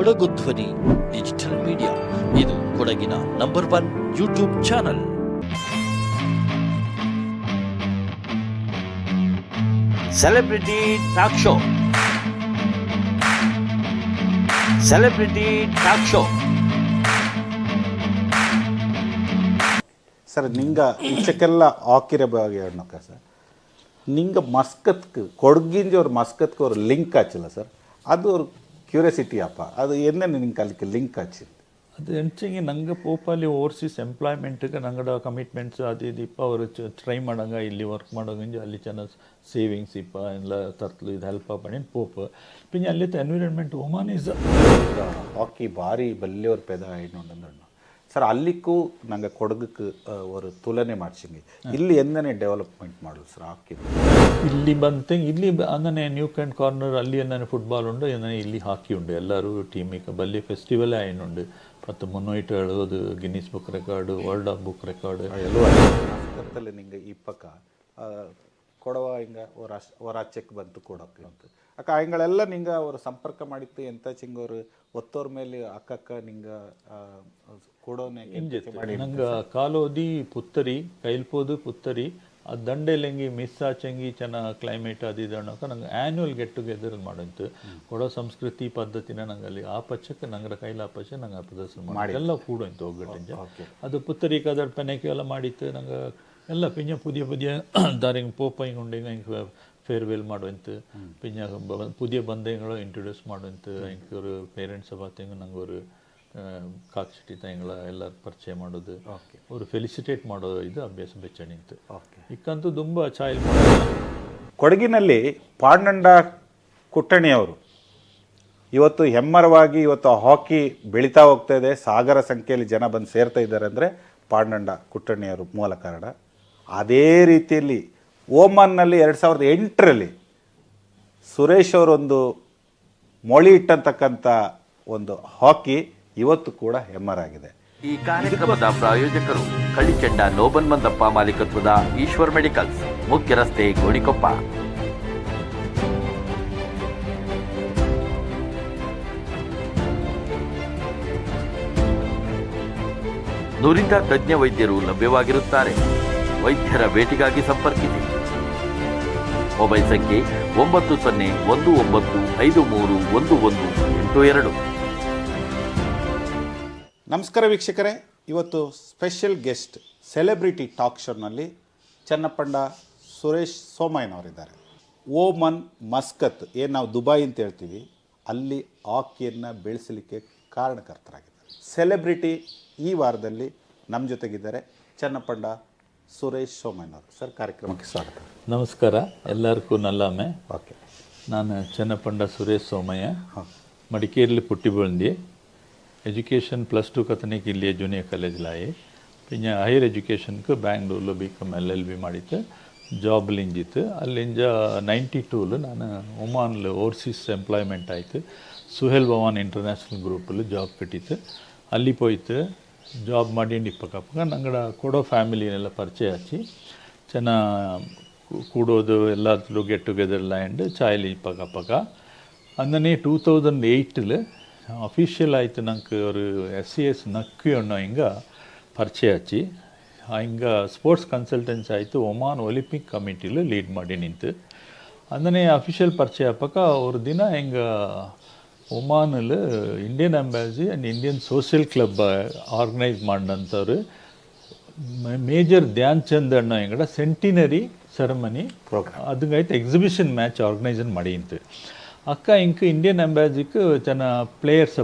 Kodagu Dhwani digital media ಇದು ಕೊಡಗಿನ number one YouTube channel celebrity talk show celebrity talk show sir ನಿಂಗ ಇಷ್ಟಕ್ಕೆಲ್ಲ ಹಾಕಿರೋ ಬಗ್ಗೆ ಸರ್ ನಿಂಗೆ ಮಸ್ಕತ್ಗೆ ಕೊಡಗಿಂದ ಅವ್ರ ಮಸ್ಕತ್ಗೆ ಅವ್ರ ಲಿಂಕ್ ಹಚ್ಚಿಲ್ಲ ಸರ್ ಅದು ಅವ್ರ ಕ್ಯೂರಿಯಾಸಿಟಿ ಅಪ್ಪ. ಅದು ಏನೇ ನಿನ್ನ ಕಲಿಕೆ ಲಿಂಕ್ ಹಚ್ಚಿ ಅದು ಹೆಂಚಿಗೆ ನಂಗೆ ಪೋಪಲ್ಲಿ ಓವರ್ಸೀಸ್ ಎಂಪ್ಲಾಯ್ಮೆಂಟ್ಗೆ ನಂಗಡ ಕಮಿಟ್ಮೆಂಟ್ಸ್ ಅದು ಇದು ಇಪ್ಪ ಅವರು ಟ್ರೈ ಮಾಡಂಗ ಇಲ್ಲಿ ವರ್ಕ್ ಮಾಡೋಂಗೆ ಅಲ್ಲಿ ಚೆನ್ನ ಸೇವಿಂಗ್ಸ್ ಇಪ್ಪ ಎಲ್ಲ ತರ್ತಲು ಇದು ಹೆಲ್ಪ್ ಪಣಿನ್ ಪೋಪ್. ಪಿಂಜ ಅಲ್ಲಿ ಎನ್ವಿರಾನ್ಮೆಂಟ್ ಒಮಾನ್ ಇಸ್ ಹಾಕಿ ಭಾರಿ ಬಲ್ಲೆಯವ್ರ ಪೆದ ಆಯ್ನುಂಡು ಸರ್ ಅಲ್ಲಿಕ್ಕೂ ನಂಗೆ ಕೊಡಗಕ್ಕೆ ಅವರು ತುಲನೆ ಮಾಡ್ಸಿಂಗಿ. ಇಲ್ಲಿ ಎಂದನೇ ಡೆವಲಪ್ಮೆಂಟ್ ಮಾಡಲು ಸರ್ ಹಾಕಿದ್ದು? ಇಲ್ಲಿ ಬಂತೆ ಇಲ್ಲಿ ಅಂದನೆ ನ್ಯೂ ಕ್ಯಾಂಡ್ ಕಾರ್ನರ್ ಅಲ್ಲಿ ಎಂದನೇ ಫುಟ್ಬಾಲ್ ಉಂಡು ಎಂದನೇ ಇಲ್ಲಿ ಹಾಕಿ ಉಂಡು. ಎಲ್ಲರೂ ಟೀಮಿಗೆ ಬಲ್ಲಿ ಫೆಸ್ಟಿವಲ್ ಆಯ್ನುಂಡು ಮತ್ತು ಮುನ್ನೋಯ್ಟು ಹೇಳೋದು Guinness book record world of book record ಎಲ್ಲೂ ನಿಂಗೆ ಪಕ್ಕ ಕೊಡವ ಹಿಂಗೆ ಅವ್ರ ಅಶ್ ಅವ್ರ ಬಂತು ಕೊಡಕ್ಕೆ ಅಂತ. ಅಕ್ಕ ಹಿಂಗಳೆಲ್ಲ ನಿಂಗೆ ಅವ್ರ ಸಂಪರ್ಕ ಮಾಡಿತ್ತು ಎಂತ ಚಿಂಗವ್ರು ಒತ್ತೋರ್ ಮೇಲೆ ಅಕ್ಕಕ್ಕ ನಿಂಗೆ ಕೊಡೋನೆ ನಂಗೆ ಕಾಲೋದಿ ಪುತ್ತರಿ ಕೈಲ್ಪೋದು ಪುತ್ತರಿ ಆ ದಂಡೆಲೆಂಗಿ ಮಿಸ್ ಆಚಂಗಿ ಚೆನ್ನ ಕ್ಲೈಮೇಟ್ ಅದು ಇದು ಅನ್ನೋಕೆ ನಂಗೆ ಆ್ಯನ್ಯುವಲ್ ಗೆಟ್ ಟುಗೆದರ್ ಮಾಡೋಂತ. ಕೊಡೋ ಸಂಸ್ಕೃತಿ ಪದ್ಧತಿನ ನಂಗೆ ಅಲ್ಲಿ ಆ ಪಚ್ಚಕ್ಕೆ ನಂಗರ ಕೈಲ ಆ ನಂಗೆ ಆ ಪ್ರದರ್ಶನ ಮಾಡಿ ಎಲ್ಲ ಕೂಡ ಹೋಗ್ಬಿಟ್ಟು ಅದು ಪುತ್ತರಿ ಕದಡ್ ಪೆನೆಕೆ ಎಲ್ಲ ಮಾಡಿತ್ತು. ನಂಗೆ ಎಲ್ಲ പിന്നെ ಪುದಿಯ പുതിയ ധാരങ്ങൾ ಪೋಪ കൊണ്ടെങ്കിൽ ಫೇರ್ವೆಲ್ ഫെയർവെൽ ಮಾಡುವಂತೆ പിന്നെ പുതിയ ബന്ധങ്ങളെ ഇൻട്രൊഡ്യൂസ് ಮಾಡುವಂತೆ എനിക്ക് ഒരു പേരൻസ് പാത്തേങ്ക ನಂಗೆ ഒരു ಕಾಕ್ಷಟಿ ತಂಗಳ ಎಲ್ಲ ಪರಿಚಯ ಮಾಡೋದು. ಅವರು ಫೆಲಿಸಿಟೇಟ್ ಮಾಡೋ ಇದು ಅಭ್ಯಾಸ ಬೆಚ್ಚಣಿ ಅಂತ. ಇಕ್ಕಂತೂ ತುಂಬ ಚಾಯಲ್ ಕೊಡಗಿನಲ್ಲಿ ಪಾಂಡಂಡ ಕುಟ್ಟಣಿಯವರು. ಇವತ್ತು ಹೆಮ್ಮರವಾಗಿ ಇವತ್ತು ಹಾಕಿ ಬೆಳೀತಾ ಹೋಗ್ತಾ ಇದೆ. ಸಾಗರ ಸಂಖ್ಯೆಯಲ್ಲಿ ಜನ ಬಂದು ಸೇರ್ತಾ ಇದ್ದಾರೆ ಅಂದರೆ ಪಾಡ್ನಂಡ ಕುಟ್ಟಣಿಯವರು ಮೂಲ ಕಾರಣ. ಅದೇ ರೀತಿಯಲ್ಲಿ ಓಮನ್ನಲ್ಲಿ ಎರಡು ಸಾವಿರದ ಎಂಟರಲ್ಲಿ ಸುರೇಶ್ ಅವರೊಂದು ಮೊಳಿ ಇಟ್ಟಂತಕ್ಕಂಥ ಒಂದು ಹಾಕಿ ಇವತ್ತು ಕೂಡ ಹೆಮ್ಮರಾಗಿದೆ. ಈ ಕಾರ್ಯಕ್ರಮದ ಪ್ರಾಯೋಜಕರು ಕಳಿಚೆಂಡ ನೋಬನ್ ಮಂದಪ್ಪ ಮಾಲೀಕತ್ವದ ಈಶ್ವರ್ ಮೆಡಿಕಲ್ಸ್, ಮುಖ್ಯ ರಸ್ತೆ ಗೋಣಿಕೊಪ್ಪ. ನುರಿತ ತಜ್ಞ ವೈದ್ಯರು ಲಭ್ಯವಾಗಿರುತ್ತಾರೆ. ವೈದ್ಯರ ಭೇಟಿಗಾಗಿ ಸಂಪರ್ಕಿಸಿ. ಮೊಬೈಲ್ ಸಂಖ್ಯೆ ಒಂಬತ್ತು ಸೊನ್ನೆ ಒಂದು ಒಂಬತ್ತು ಐದು ಮೂರು ಒಂದು ಒಂದು ಎಂಟು ಎರಡು. ನಮಸ್ಕಾರ ವೀಕ್ಷಕರೇ. ಇವತ್ತು ಸ್ಪೆಷಲ್ ಗೆಸ್ಟ್ ಸೆಲೆಬ್ರಿಟಿ ಟಾಕ್ ಶೋನಲ್ಲಿ ಚನ್ನಪ್ಪಂಡ ಸುರೇಶ್ ಸೋಮಯ್ಯನವರಿದ್ದಾರೆ. ಓಮನ್ ಮಸ್ಕತ್, ಏನು ನಾವು ದುಬೈ ಅಂತ ಹೇಳ್ತೀವಿ, ಅಲ್ಲಿ ಹಾಕಿಯನ್ನು ಬೆಳೆಸಲಿಕ್ಕೆ ಕಾರಣಕರ್ತರಾಗಿದ್ದಾರೆ. ಸೆಲೆಬ್ರಿಟಿ ಈ ವಾರದಲ್ಲಿ ನಮ್ಮ ಜೊತೆಗಿದ್ದಾರೆ. ಚನ್ನಪ್ಪಂಡ ಸುರೇಶ್ ಸೋಮಯ್ಯನ ಸರ್ ಕಾರ್ಯಕ್ರಮಕ್ಕೆ ಸ್ವಾಗತ. ನಮಸ್ಕಾರ ಎಲ್ಲರಿಗೂ ನಲ್ಲಾಮೆ. ಓಕೆ. ನಾನು ಚೆನ್ನಪಂಡ ಸುರೇಶ್ ಸೋಮಯ್ಯ. ಮಡಿಕೇರಿಲಿ ಪುಟ್ಟಿ ಬೆಳ್ಳಿ ಎಜುಕೇಷನ್ ಪ್ಲಸ್ ಟು కథనికి ಇಲ್ಲಿ ಜೂನಿಯರ್ ಕಾಲೇಜ್ ಲಾಯಿ പിന്നെ ಹೈಯರ್ ಎಜುಕೇಷನ್ಗೆ ബാംഗ്ലൂരിൽ B com L L B ಮಾಡಿತ್ತು. ಜಾಬ್ ಲಿಂಜಿತ್ತು ಅಲ್ಲಿಂದ ನೈಂಟಿ ಟೂಲು ನಾನು ಒಮಾನ್ಲಿ ಓವರ್ಸೀಸ್ ಎಂಪ್ಲಾಯ್ಮೆಂಟ್ ಆಯಿತು. ಸುಹೇಲ್ ಭವಾನ್ ಇಂಟರ್ನ್ಯಾಷನಲ್ ಗ್ರೂಪಲ್ಲಿ ಜಾಬ್ ಕಟ್ಟಿತ್ತು. ಅಲ್ಲಿ ಹೋಯ್ತು ಜಾಬ್ ಮಾಡೀನಿ ಪಕ್ಕ ಪಕ್ಕ ನಂಗಡ ಕೊಡೋ ಫ್ಯಾಮಿಲಿನೆಲ್ಲ ಪರಿಚಯ ಹಚ್ಚಿ, ಚೆನ್ನ ಕೂಡೋದು ಎಲ್ಲದರಲ್ಲೂ ಗೆಟ್ ಟುಗೆದರ್ಲ ಆ್ಯಂಡ್ ಚಾಯ್ಲಿ ಪಕ್ಕ ಪಕ್ಕ ಅಂದನೇ ಟೂ ತೌಸಂಡ್ ಏಯ್ಟಲ್ಲಿ ಅಫಿಷಿಯಲ್ ಆಯಿತು ನಂಗೆ ಅವರು ಎಸ್ ಸಿ ಎಸ್ ನಕ್ಕಿ ಅನ್ನೋ ಹಿಂಗೆ ಪರಿಚಯ ಹಚ್ಚಿ. ಹಿಂಗೆ ಸ್ಪೋರ್ಟ್ಸ್ ಕನ್ಸಲ್ಟೆನ್ಸಿ ಆಯಿತು, ಒಮಾನ್ ಒಲಿಂಪಿಕ್ ಕಮಿಟಿಲಿ ಲೀಡ್ ಮಾಡಿ ನಿಂತು. ಅಂದನೇ ಅಫಿಷಿಯಲ್ ಪರಿಚಯ ಪಕ್ಕ ಅವ್ರ ದಿನ ಹಿಂಗೆ ಒಮಾನಲ್ಲಿ Indian embassy and Indian social club organise ಮಾಡಿದಂಥವ್ರು major Dhyan Chand ಅಣ್ಣ ಎಂಗಡ ಸೆಂಟಿನರಿ ಸೆರೆಮನಿ ಅದಂಗಾಯ್ತು ಎಕ್ಸಿಬಿಷನ್ ಮ್ಯಾಚ್ ಆರ್ಗನೈಸನ್ ಮಾಡಿಂತು. ಅಕ್ಕ ಇಂಕ್ ಇಂಡಿಯನ್ ಅಂಬಾಸಿಗೆ ಚೆನ್ನ ಪ್ಲೇಯರ್ಸ್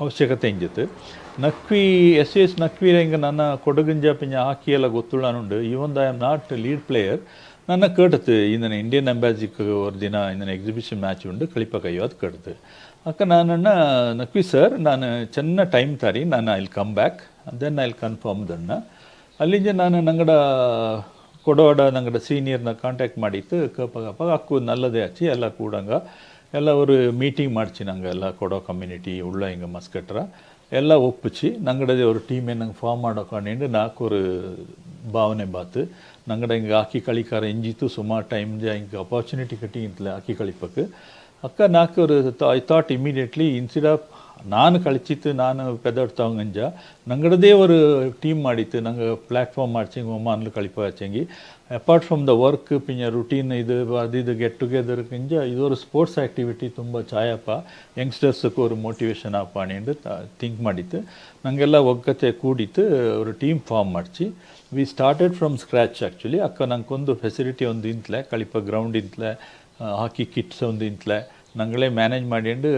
ಅವಶ್ಯಕತೆ ಇಂಜಿತ್ತು ನಕ್ವಿ ಎಸ್ ಎಸ್ ನಕ್ವಿ ಹಿಂಗೆ ನನ್ನ ಕೊಡಗಂಜ ಪಿಂಜ ಹಾಕಿ ಎಲ್ಲ ಗೊತ್ತುಳ್ಳಾನುಂಡು even I am not lead player ನನ್ನ ಕೇಟತ್ತು ಇಂದನೆ ಇಂಡಿಯನ್ ಎಂಬಾಸಿಗೆ ಒಂದು ದಿನ ಇಂದನೆ ಎಕ್ಸಿಬಿಷನ್ ಮ್ಯಾಚ್ ಉಂಡು ಕಳಿಪ ಕೈಯೋದು ಕೇಳ್ತು ಅಕ್ಕ ನಾನನ್ನ ನಕ್ವಿ ಸರ್ ನಾನು ಚೆನ್ನ ಟೈಮ್ ತಾರಿ ನಾನು I come back then I confirm ದನ್ನ ಅಲ್ಲಿಂದ ನಾನು ನಂಗಡ ಕೊಡೋಡ ನಂಗಡ ಸೀನಿಯರ್ನ ಕಾಂಟ್ಯಾಕ್ಟ್ ಮಾಡಿತ್ತು ಕಪ್ಪ ಅಕ್ಕು ನಲ್ಲದೇ ಹಚ್ಚಿ ಎಲ್ಲ ಕೂಡಂಗ ಎಲ್ಲ ಅವರು மீட்டிங் ಮಾಡಿச்சு நாங்கள் ಎಲ್ಲ ಕೊಡೋ ಕಮ್ಯುನಿಟಿ ಉಳ್ಳ ಹಿಂಗೆ ಮಸ್ಕಟ್ರ ಎಲ್ಲ ಒಪ್ಪಿಸಿ ನಂಗಡದೇ ಅವರು ಟೀಮ್ ಏನಂಗೆ ಫಾರ್ಮ್ ಮಾಡೋ ಕಾಣಿಂಡು ನಾಲ್ಕು ಭಾವನೆ ಬಾತು ನಂಗಡ ಹಿಂಗೆ ಹಾಕಿ ಕಳಿಕಾರ ಎಂಜಿತ್ತು ಸುಮಾರು ಟೈಮ್ ಹಿಂಗೆ ಅಪಾರ್ಚುನಿಟಿ ಕಟ್ಟಿ ಇಂತಲೇ ಹಾಕಿ ಕಳಿಪಕ್ಕೆ ಅಕ್ಕ ನಾಲ್ಕು ஒரு I thought immediately instead of ನಾನು ಕಳಿಚಿತ್ತು ನಾನು ಪೆದಡ್ತಾವಂಗಂಜ ನಂಗಡದೇ ஒரு ಟೀಮ್ ಮಾಡಿತ್ತು ನಂಗೆ ಪ್ಲ್ಯಾಟ್ಫಾರ್ಮ್ ಮಾಡ್ಚಿಂಗ್ ಒಮಾನ್ಲು ಕಳಿಪ ಹಚ್ಚಂಗಿ ಅಪಾರ್ಟ್ ಫ್ರಮ್ ದ ವರ್ಕ್ ಪಿಂಜ ರುಟೀನ್ ಇದು ಅದು ಇದು ಗೆಟ್ ಟುಗೆದರ್ ಕಿಂಜ ಇದೊರು ಸ್ಪೋರ್ಟ್ಸ್ ಆ್ಯಕ್ಟಿವಿಟಿ ತುಂಬ ಚಾಯಪ್ಪ ಯಂಗ್ಸ್ಟರ್ಸ್ಗೆ ஒரு ಮೋಟಿವೇಶನ್ ಆಪ ಅಣಿಂಡು ಥಿಂಕ್ ಮಾಡಿತ್ತು ನಂಗೆಲ್ಲ ಒಗ್ಗತೆ ಕೂಡಿತ್ತು ஒரு ಟೀಮ್ ಫಾರ್ಮ್ ಮಾಡಿಸಿ we started from scratch actually ಅಕ್ಕ ನಂಗೊಂದು ಫೆಸಿಲಿಟಿ ಒಂದು ಇಂತ್ಲೆ ಕಳಿಪ ಗ್ರೌಂಡ್ ಇಂತ್ಲೆ ಹಾಕಿ ಕಿಟ್ಸ್ ಒಂದು ಇಂತ್ಲೆ ನಾಗಳೇ ಮ್ಯಾನೇಜ್ ಮಾಡಿಂಡು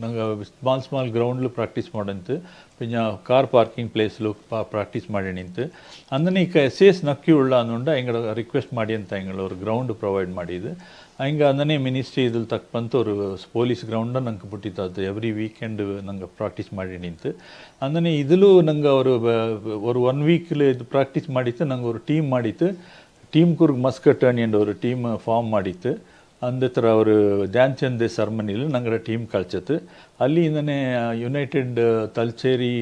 ನಂಗೆ ಸ್ಮಾಲ್ ಸ್ಮಾಲ್ ಗ್ರೌಂಡ್ಲು ಪ್ರಾಕ್ಟೀಸ್ ಮಾಡಂತು ಪಿಂಜ ಕಾರ್ ಪಾರ್ಕಿಂಗ್ ಪ್ಲೇಸ್ಲು ಪ್ರಾಕ್ಟೀಸ್ ಮಾಡಿಣಿಂತು ಅಂದ್ರೆ ಈಗ ಎಸ್ ಎಸ್ ನಕ್ಕಿ ಉಳ್ಳ ಅನ್ನುಂಡ ಎಂಗಳ ರಿಕ್ವೆಸ್ಟ್ ಮಾಡಿ ಅಂತ ಎಂಗಳ ஒரு கிரவுண்டு ப்ரொவைட் மாடிது அங்கே அந்தனே மினிஸ்ட்ரி இதில் தக்கபந்து ஒரு போலீஸ் கிரவுண்டாக நாங்கள் புட்டித்தாத்து எவ்ரி வீக்கெண்டு நாங்கள் ப்ராக்டிஸ் மாடி நின்று அந்தனே இதிலೂ நாங்கள் ஒரு ஒரு ஒன் வீக்கில் இது ப்ராக்டிஸ் ಮಾಡಿತ್ತು நாங்கள் ஒரு டீம் ಮಾಡಿತ್ತು ಟೀಮ್ ಕುರ್ಗ್ ಮಸ್ಕಟ್ ಅಣಿ ಎಂಡ ಒಂದು ಟೀಮ್ ಫಾರ್ಮ್ ಮಾಡಿತ್ತು ಅಂದ ಥರ ಅವರು ಧ್ಯಾನ್ಚಂದ್ ಸರ್ಮನಿಲಿ ನಂಗರ ಟೀಮ್ ಕಳ್ಸತ್ತು ಅಲ್ಲಿ ಇಂದನೇ ಯುನೈಟೆಡ್ ತಲ್ಚೇರಿ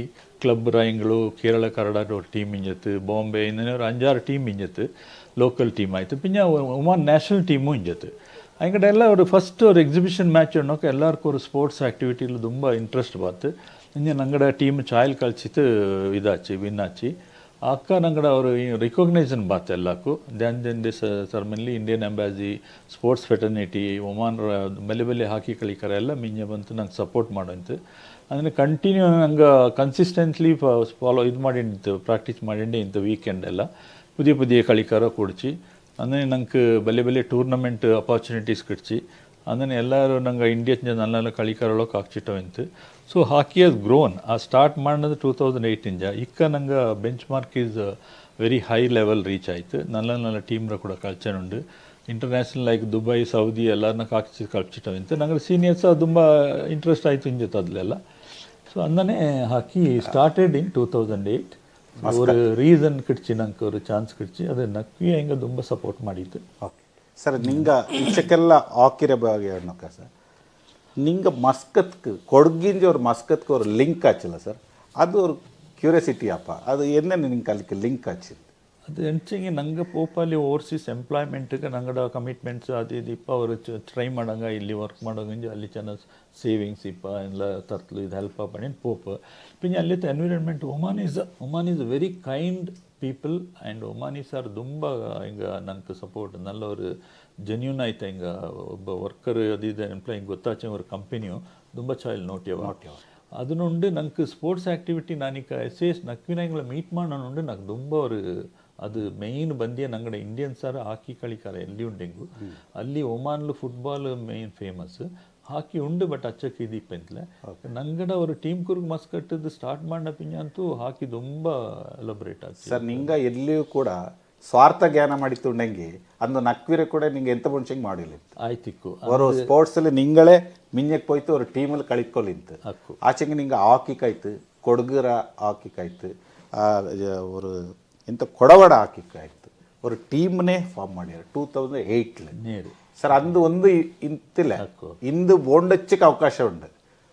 ಕ್ಲಬ್ ರಾಯಿಂಗಳು ಕೇರಳ ಕರ್ನಾಟಕ ಟೀಮ್ ಇಂಜತ್ತು ಬಾಂಬೆ ಇಂದನೇ ஒரு அஞ்சாறு டீம் இஞ்சத்து லோக்கல் டீம் ஆயிடுத்து பின்ன உமா நேஷனல் டೀಮು ಇಂಜತ್ತು ಅಂಗಡೆ ಎಲ್ಲ ಅವರು ಫಸ್ಟ್ ಅವ್ರ ಎಕ್ಸಿಬಿಷನ್ ಮ್ಯಾಚ್ ಅನ್ನೋಕೆ ಎಲ್ಲರಿಗೂ ಅವರು ಸ್ಪೋರ್ಟ್ಸ್ ಆ್ಯಕ್ಟಿವಿಟಿಲಿ ತುಂಬ ಇಂಟ್ರೆಸ್ಟ್ ಬಾತು ಇಂಜೆ ನಂಗಡ ಟೀಮ್ ಚಾಯಲ್ ಕಳ್ಸಿತ್ತು ಇದಾಚಿ ವಿನ್ ಆಚಿ ಅಕ್ಕ ನಂಗಡ ಅವರು ರಿಕಗ್ನೈಸನ್ ಬಾತ್ ಎಲ್ಲಕ್ಕೂ. Then then this ceremony Indian embassy sports fraternity Oman ಬಲೆ ಬಲೆ ಹಾಕಿ ಕಳಿಕಾರ ಎಲ್ಲ ಮಿಂಜೆ ಬಂತು, ನಂಗೆ ಸಪೋರ್ಟ್ ಮಾಡೋಂತು. ಅಂದರೆ ಕಂಟಿನ್ಯೂ ನಂಗೆ ಕನ್ಸಿಸ್ಟೆಂಟ್ಲಿ ಫಾಲೋ ಇದು ಮಾಡಿಂತು ಪ್ರಾಕ್ಟೀಸ್ ಮಾಡಿಂಡೆ ಇಂಥ ವೀಕೆಂಡ್ ಎಲ್ಲ. ಪುದಿಯ ಪುದಿಯ ಕಳಿಕಾರ ಕೊಡ್ಚಿ. ಅಂದರೆ ನಂಗೆ ಬಲೆ ಬಲೆ ಟೂರ್ನಮೆಂಟ್ ಅಪೋರ್ಚುನಿಟೀಸ್ ಕಿಡ್ಚಿ ಅಂದರೆ ಎಲ್ಲರೂ ನಂಗೆ ಇಂಡಿಯಾ ಜನ ನಲ್ಲೆಲ್ಲ ಕಳಿಕಾರೊಳಗೆ ಹಾಕ್ಚಿಟ್ಟೋಯ್ತು ಸೊ ಹಾಕಿ ಹಸ್ ಗ್ರೋನ್ ಆ ಸ್ಟಾರ್ಟ್ ಮಾಡೋದು ಟೂ ತೌಸಂಡ್ ಏಯ್ಟಿಂದ ಇಕ್ಕ ನಂಗೆ benchmark is very high level reach ಆಯಿತು. ನಲ್ಲ ನಲ್ಲ ಟೀಮ್ರ ಕೂಡ ಕಲ್ಚರ್ ಉಂಡು ಇಂಟರ್ನ್ಯಾಷನಲ್ ಲೈಕ್ ದುಬೈ ಸೌದಿ ಎಲ್ಲರನ್ನ ಕಾಕಿಸಿ ಕಳ್ಸಿಟ್ಟು ಅಂತ ನಂಗೆ ಸೀನಿಯರ್ಸ್ ತುಂಬ ಇಂಟ್ರೆಸ್ಟ್ ಆಯಿತು ಇಂಜತ್ ಅದಲೆಲ್ಲ so ಅಂದನೇ hockey started in two thousand eight ஒரு ರೀಸನ್ ಕಿಡ್ಚಿ ನಂಗೆ ஒரு ಚಾನ್ಸ್ ಕಿಡ್ಚಿ. ಅದೇ ನಕ್ಕಿ ಹೆಂಗೆ ತುಂಬ ಸಪೋರ್ಟ್ மாடிட்டு ஓகே ಸರ್ ನಿಂಗೆ இச்சக்கெல்லாம் ஆக்கிர பாகி ಸರ್ நீங்கள் மஸ்கத்துக்கு கொடகின்ற ஒரு மஸ்கத்துக்கு ஒரு லிங்க் ஆச்சுல்ல சார் அது ஒரு ಕ್ಯೂರಿಯಾಸಿಟಿ ಅಪ್ಪ ಅದು ಎನ್ನೇನು ನಿಂಗೆ ಕಲಿಕೆ ಲಿಂಕ್ ಹಚ್ಚಿದ್ದು ಅದು ಎಂಚಿಂಗೆ ನಂಗೆ ಪೋಪಾಲಿ ಓವರ್ಸೀಸ್ ಎಂಪ್ಲಾಯ್ಮೆಂಟ್ಗೆ ನಂಗಡ ಕಮಿಟ್ಮೆಂಟ್ಸ್ ಅದು ಇದು ಇಪ್ಪ ಅವರು ಟ್ರೈ ಮಾಡಂಗೆ ಇಲ್ಲಿ ವರ್ಕ್ ಮಾಡೋಂಗೆ ಅಲ್ಲಿ ಚೆನ್ನ ಸೇವಿಂಗ್ಸ್ ಇಪ್ಪ ಎಲ್ಲ ತರ್ತ್ಲು ಇದು ಹೆಲ್ಪ್ ಪಣಿನ್ ಪೋಪ್ ಪಿಂಜೆ ಅಲ್ಲಿತ್ತು environment Oman is Oman is very kind people and Omanis are ತುಂಬ ಹಿಂಗೆ ನನಗೆ ಸಪೋರ್ಟ್ நல்ல ஒரு ಜೆನ್ಯೂನ್ ಆಯ್ತು ಹಿಂಗೆ? ಒಬ್ಬ ವರ್ಕರ್ ಅದಿದೆ ಎಂಪ್ಲಾಯ್ ಹಿಂಗೆ ಗೊತ್ತಾಚೆ ಅವ್ರ ಕಂಪೆನಿಯು ತುಂಬ ಚಾಯಲ್ ನೋಟ್ಯವ ಅದನ್ನುಂಡು ನನಗೆ ಸ್ಪೋರ್ಟ್ಸ್ ಆ್ಯಕ್ಟಿವಿಟಿ ನಾನೀಗ ಎಸ್ ಎಸ್ ನಕ್ವಿನಾಯಂಗಳ ಮೀಟ್ ಮಾಡೋಣುಂಡು ನಂಗೆ ತುಂಬ ಅವರು ಅದು ಮೇಯ್ನ್ ಬಂದಿಯ ನಂಗಡೆ ಇಂಡಿಯನ್ ಸರ್ ಹಾಕಿ ಕಳಿಕಾರ ಎಲ್ಲಿ ಉಂಡೆಂಗು ಅಲ್ಲಿ ಒಮಾನ್ಲು ಫುಟ್ಬಾಲ್ ಮೇಯ್ನ್ ಫೇಮಸ್ ಹಾಕಿ ಉಂಡು ಬಟ್ ಅಚ್ಚಕ್ಕೆ ಇದೀಪ ಪೆಂತ್ಲೇ ನಂಗಡೆ ಅವರು ಟೀಮ್ ಕುರ್ಗ್ ಮಸ್ಕಟ್ಟದ್ದು ಸ್ಟಾರ್ಟ್ ಮಾಡಪಿಂಜ ಅಂತೂ ಹಾಕಿ ತುಂಬ ಎಲಬ್ರೇಟ್ ಆಗ್ತದೆ. ಸರ್ ನಿಂಗ ಎಲ್ಲಿಯೂ ಕೂಡ ಸ್ವಾರ್ಥ ಜ್ಞಾನ ಮಾಡಿ ತುಂಡಂಗಿ ಅಂದು ನಕ್ವಿರ ಕೂಡ ನಿಂಗೆ ಎಂತ ಮನುಷ್ಯಂಗೆ ಮಾಡಿಲ್ಲ ಆಯ್ತಿಕ್ಕು ಅವರು ಸ್ಪೋರ್ಟ್ಸ್ ಸ್ಪೋರ್ಟ್ಸಲ್ಲಿ ನಿಂಗಳೇ ಮಿಂಜಕ್ ಹೋಯ್ತು ಅವ್ರ ಟೀಮಲ್ಲಿ ಕಳಿತ್ಕೊಳ್ಳಿಂತು ಆಚೆಗೆ ನಿಂಗೆ ಹಾಕಿಕಾಯ್ತು ಕೊಡಗರ ಹಾಕಿಕಾಯ್ತು ಅವರು ಎಂತ ಕೊಡವಡ ಹಾಕಿಕಾಯ್ತು ಅವ್ರ ಟೀಮ್ನೇ ಫಾರ್ಮ್ ಮಾಡ್ಯಾರ ಟೂ ತೌಸಂಡ್ ಏಯ್ಟ್ಲಿ ಸರ್ ಅಂದು ಒಂದು ಇಂತಿಲ್ಲ. ಇಂದು ಬೋಂಡಚ್ಚಕ್ಕೆ ಅವಕಾಶ ಉಂಟು.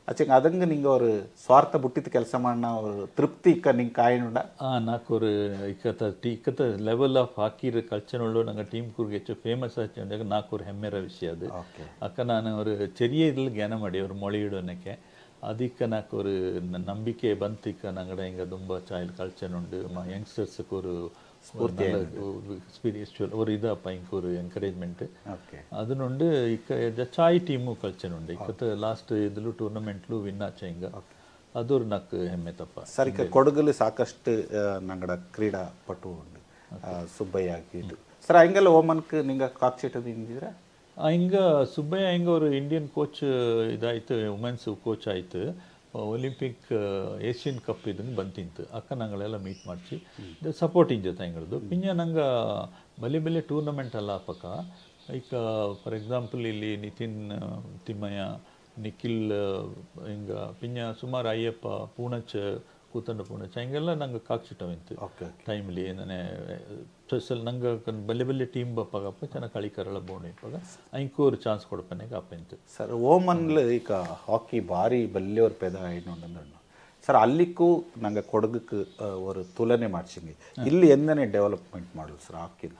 ಅಚ್ಚಿಂಗ್ ಅದಂಗೆ ನಿಂಗೆ ಅವರು ಸ್ವಾರ್ಥ ಬಿಟ್ಟಿದ್ದು ಕೆಲಸ ಮಾಡೋ ಅವರು ತೃಪ್ತಿ ಇಕ್ಕ ನಿಂಗೆ ಕಾಯನುಂಡ ನಾಲ್ಕು ಅವರು ಇಕ್ಕತ್ತ ಟೀ ಇಕ್ಕತ್ತ ಲೆವೆಲ್ ಆಫ್ ಹಾಕಿರ್ ಕಲ್ಚರ್ನೊಳ್ಳು ನಂಗೆ ಟೀಮ್ ಕೂರ್ಗೆ ಹೆಚ್ಚು ಫೇಮಸ್ ಆಚೆ ನಾಲ್ಕೂರು ಹೆಮ್ಮೆರ ವಿಷಯ ಅದು ಅಕ್ಕ ನಾನು ಅವರು ಚೆರಿಯಲ್ಲಿ ಜ್ಞಾನ ಮಾಡಿ ಅವರು ಮೊಳೆಯಿಡೋನಕ್ಕೆ ಅದಕ್ಕೆ ನಾಲ್ಕು ஒரு நம்பிக்கை பந்திக்க நாங்கள் இங்கே ரொம்ப சைல்டு கல்ச்சர் உண்டு யங்ஸ்டர்ஸுக்கு ஒரு സ്ഫൂർത്തിയായി സ്പിരിച്വൽ ഒരു ഇതാണ് എനിക്ക് ഒരു എൻകറേജ്മെൻറ്റ് അതിനുണ്ട് ഇക്ക ചായ് ടീമു കളിച്ചിനുണ്ട് ഇക്കത്തെ ಲಾಸ್ಟ್ ഇതിಲು ಟೂರ್ನಮೆಂಟ್ಲು ವಿನ್ ಹಿಂಗ. ಅದೂರು ನಕ್ ಹೆಮ್ಮೆ ತಪ್ಪ. ಸರ್ ಈಗ ಸಾಕಷ್ಟು ನಂಗಡ ಕ್ರೀಡಾಪಟು ಉಂಡು ಸುಬ್ಬಯ್ಯ ಆಗಿದ್ದು. ಸರ್ ಹಂಗೆಲ್ಲ ಓಮನ್ಕ್ ನಿಂಗೆ ಕಾಕ್ಸಿಟ್ ನಿಂದಿದ್ರೆ ಹಿಂಗ ಸುಬ್ಬಯ್ಯ ಹಿಂಗ ಇಂಡಿಯನ್ ಕೋಚ್ ಇದಾಯ್ತು ವುಮೆನ್ಸ್ ಕೋಚ್ ಆಯ್ತು. ಒಲಿಂಪಿಕ್ ಏಷ್ಯನ್ ಕಪ್ ಇದನ್ನು ಬಂತಿಂತು. ಅಕ್ಕ ನಂಗಳೆಲ್ಲ ಮೀಟ್ ಮಾಡಿಸಿ. ಸಪೋರ್ಟಿಂಗ್ ಜೊತೆ ಹಿಂಗಳದು ಪಿಂಜ ನಂಗೆ ಬಲಿ ಬಲಿ ಟೂರ್ನಮೆಂಟ್ ಅಲ್ಲ ಪಕ್ಕ. ಈಗ ಫಾರ್ ಎಕ್ಸಾಂಪಲ್ ಇಲ್ಲಿ ನಿತಿನ್ ತಿಮ್ಮಯ್ಯ, ನಿಖಿಲ್ ಹಿಂಗೆ ಪಿಂಜ ಸುಮಾರು ಅಯ್ಯಪ್ಪ, ಪೂಣಚ್ ಕೂತಂಡ ಪೂಣಚ್ ಹಿಂಗೆಲ್ಲ ನಂಗೆ ಕಾಕ್ಸಿಟ್ಟವಿಂತು ಓಕೆ ಟೈಮ್ಲಿ ಏನೇ ಸ್ಪೆಷಲ್ ನಂಗೆ ಬಲ್ಲೆ ಬಲ್ಲೆ ಟೀಮ್ ಬಪ್ಪಾಗಪ್ಪ ಚೆನ್ನಾಗಿ ಕಳಿಕರಳ ಬೋಣಿ ಇಪ್ಪಾಗ ಐಂಕು ஒரு ಚಾನ್ಸ್ ಕೊಡಪನೆಗೆ ಅಪ್ಪಂತು ಸರ್ ಓಮನ್ಲು ಈಗ ಹಾಕಿ ಭಾರಿ ಬಲ್ಲೆಯವ್ರ ಪೆದ ಇನ್ನೊಂದು ಸರ್ ಅಲ್ಲಿಕ್ಕೂ ನಂಗೆ ಕೊಡಗಕ್ಕೆ ಆ, ஒரு ತುಲನೆ ಮಾಡ್ಸಿಂಗಿ ಇಲ್ಲಿ ಎಂದನೇ ಡೆವಲಪ್ಮೆಂಟ್ ಮಾಡಲು ಸರ್ ಹಾಕಿನ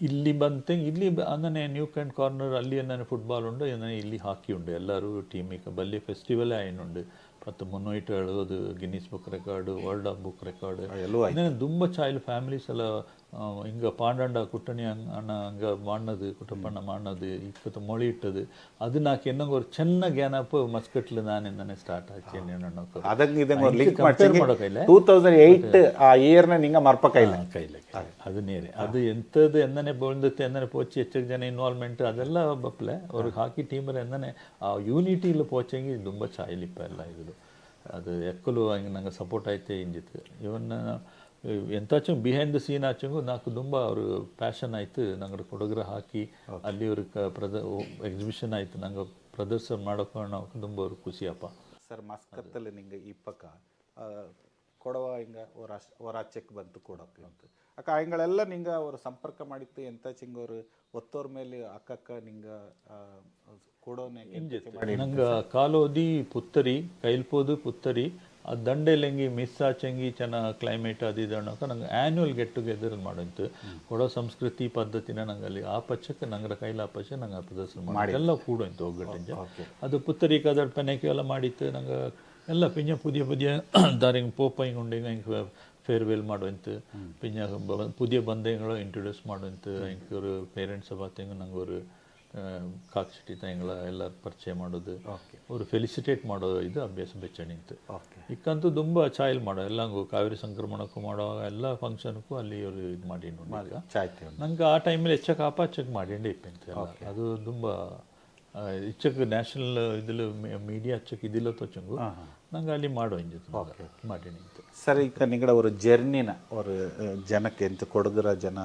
ಇಲ್ಲಿ ಬಂತೆ ಇಲ್ಲಿ ಅಂದನೆ ನ್ಯೂ ಕ್ಯಾಂಡ್ ಕಾರ್ನರ್ ಅಲ್ಲಿ ಏನೇ ಫುಟ್ಬಾಲ್ ಉಂಡು ಏನೇ ಇಲ್ಲಿ ಹಾಕಿ ಉಂಡು ಎಲ್ಲರೂ ಟೀಮಿಗೆ ಬಲ್ಲಿ ಫೆಸ್ಟಿವಲ್ ಆಯ್ನುಂಡು ಪತ್ತು ಮುನ್ನೂಯ್ಟು ಹೇಳೋದು Guinness book record world of book record ಎಲ್ಲವೂ ತುಂಬ ಚಾಯ್ಲ್ ಫ್ಯಾಮಿಲೀಸ್ ಎಲ್ಲ ಆ, ಹಿಂಗ ಪಾಂಡಂಡ ಕುಟ್ಟಣಿ ಹಂಗ್- ಅಣ್ಣ ಹಂಗ ಮಾಡ್ನದು ಕುಟುಂಬಣ್ಣ ಮಾಡ್ನದು ಇಕ್ಕತ್ತು ಮೊಳಿ ಇಟ್ಟದು ಅದು ನಾಕು ಎನ್ನಂಗೆ ஒரு ಚೆನ್ನ ಜ್ಞಾನಪ್ಪ ಮಸ್ಕಟ್ಲು ನಾನಿಂದನೇ ಸ್ಟಾರ್ಟ್ ಆಚೆ ಅನ್ನೋಕೆ ಅದಂಗೆ ಇದಂಗೆ ಐಕೆ ಲಿಂಕ್ compare ಮಾಡಿ ಮಾಡೋಕೈಲೆ? ಟೂ ತೌಸಂಡ್ ಏಯ್ಟ್ ಆ ಇಯರ್ನ ನಿಂಗೆ ಮರ್ಪಕ ಇಲ್ಲ ಕೈಲೆ ಅದು ನೇರೆ ಅದು ಎಂಥದ್ದು ಎಂದನೆ ಬಂದತ್ತೆ ಎಂದನೆ ಪೋಚಿ ಹೆಚ್ಚು ಜನ ಇನ್ವಾಲ್ವ್ಮೆಂಟ್ ಅದೆಲ್ಲ ಬಪ್ಪಲೆ ಅವ್ರಿಗೆ ಹಾಕಿ ಟೀಮಲ್ಲಿ ಎಂದನೆ ಆ ಯೂನಿಟಿ ಇಲ್ಲ ಪೋಚಂಗಿ ತುಂಬ ಚಾಯ್ಲಿಪ್ಪ ಎಲ್ಲ ಇದು ಅದು ಎಕ್ಕಲು ಹಂಗೆ ನಂಗೆ ಸಪೋರ್ಟ್ ಐತೆ ಇಂಜಿತ್ತು ಇವನ್ನ ಎಂತಾಚಂಗೆ ಬಿಹೈಂಡ್ ದ ಸೀನ್ ಆಚಂಗು ನಾಲ್ಕು ತುಂಬ ಅವರು ಪ್ಯಾಷನ್ ಆಯಿತು. ನಂಗೆ ಹುಡುಗರ ಹಾಕಿ ಅಲ್ಲಿ ಅವ್ರ ಪ್ರದ ಎಕ್ಸಿಬಿಷನ್ ಆಯ್ತು. ನಂಗೆ ಪ್ರದರ್ಶನ ಮಾಡೋಕೆ ನಾವು ತುಂಬ ಖುಷಿ ಖುಷಿಯಪ್ಪ. ಸರ್ ಮಸ್ಕತ್ತಲ್ಲಿ ನಿಂಗೆ ಈ ಪಕ್ಕ ಕೊಡವ ಹಿಂಗೆ ಹೊರ ಚೆಕ್ ಬಂತು ಕೊಡೋಕೆ. ಅಕ್ಕ ಹಿಂಗಳೆಲ್ಲ ನಿಂಗೆ ಅವರು ಸಂಪರ್ಕ ಮಾಡಿತ್ತು. ಎಂತ ಚಿಂಗ ಅವರು ಒತ್ತೋರ್ ಮೇಲೆ ಅಕ್ಕಕ್ಕ ನಿಂಗೆ ಕೊಡೋನೆ ನಂಗೆ ಕಾಲೋದಿ ಪುತ್ತರಿ ಕೈಲ್ಪೋದು ಪುತ್ತರಿ ಆ ದಂಡೆಲೆಂಗಿ ಮಿಸ್ಸಾ ಚೆಂಗಿ ಚೆನ್ನ ಕ್ಲೈಮೇಟ್ ಅದು ಇದು ಅನ್ನೋಕೆ ನಂಗೆ ಆ್ಯನ್ಯಲ್ ಗೆಟ್ ಟುಗೆದರ್ ಮಾಡೋಂತು ಕೊಡೋ ಸಂಸ್ಕೃತಿ ಪದ್ಧತಿನ ನಂಗೆ ಅಲ್ಲಿ ಆ ಪಚ್ಚಕ್ಕೆ ನಂಗರ ಕೈಲ ಆ ಪಚ್ಚ ನಂಗೆ ಆ ಪ್ರದರ್ಶನ ಮಾಡಿ ಎಲ್ಲ ಕೂಡೋಯ್ತು ಒಗ್ಗಟ್ಟಿಂಜ ಅದು ಪುತ್ತರಿ ಕದಡ್ ಎಲ್ಲ ಮಾಡಿತ್ತು. ನಂಗೆ ಎಲ್ಲ ಪಿಂಜ ಪುದಿಯ ಪುದಿಯ ದಾರಿಂಗ್ ಪೋಪ ಹಿಂಗೆ ಉಂಡೆ ಹಿಂಗೆ ಫೇರ್ವೆಲ್ ಮಾಡೋಂತು ಪಿಂಜ ಪುದಿಯ ಬಂದೆಗಳು ಇಂಟ್ರೊಡ್ಯೂಸ್ ಮಾಡೋಂತು ಹಿಂಗೆ ಪೇರೆಂಟ್ಸ್ ಅಬಾತ್ ನಂಗೆ ನಂಗೆ ಕಾಕ್ಶಿಟಿ ತಂಗಳ ಎಲ್ಲ ಪರಿಚಯ ಮಾಡೋದು ಅವರು ಫೆಲಿಸಿಟೇಟ್ ಮಾಡೋ ಇದು ಅಭ್ಯಾಸ ಬೆಚ್ಚಣಿತ್ತು ಇಕ್ಕಂತೂ ತುಂಬ ಚಾಯಲ್ ಮಾಡೋ ಎಲ್ಲ ಕಾವೇರಿ ಸಂಕ್ರಮಣಕ್ಕೂ ಮಾಡುವಾಗ ಎಲ್ಲ ಫಂಕ್ಷನ್ಗೂ ಅಲ್ಲಿ ಅವರು ಇದು ಮಾಡಿ ನಂಗೆ ಆ ಟೈಮಲ್ಲಿ ಹೆಚ್ಚಕ್ಕೆ ಆಪಾಚಕ್ಕೆ ಮಾಡಿಂಡೆ ಇಪ್ಪಂತೆ ಅದು ತುಂಬ ಹೆಚ್ಚಕ್ಕೆ ನ್ಯಾಷನಲ್ ಇದಿಲ್ಲ ಮೀಡಿಯಾ ಅಚ್ಚಕ್ಕೆ ಇದಿಲ್ಲ ತೋಚಂಗು ನಂಗೆ ಅಲ್ಲಿ ಮಾಡೋ ಇಂಜಿತ್ತು ಮಾಡಿ ಸರ್ ಈಗ ನಿಂಗಡ ಅವರು ಜರ್ನಿನ ಅವರು ಜನಕ್ಕೆ ಎಂತ ಕೊಡಗರ ಜನ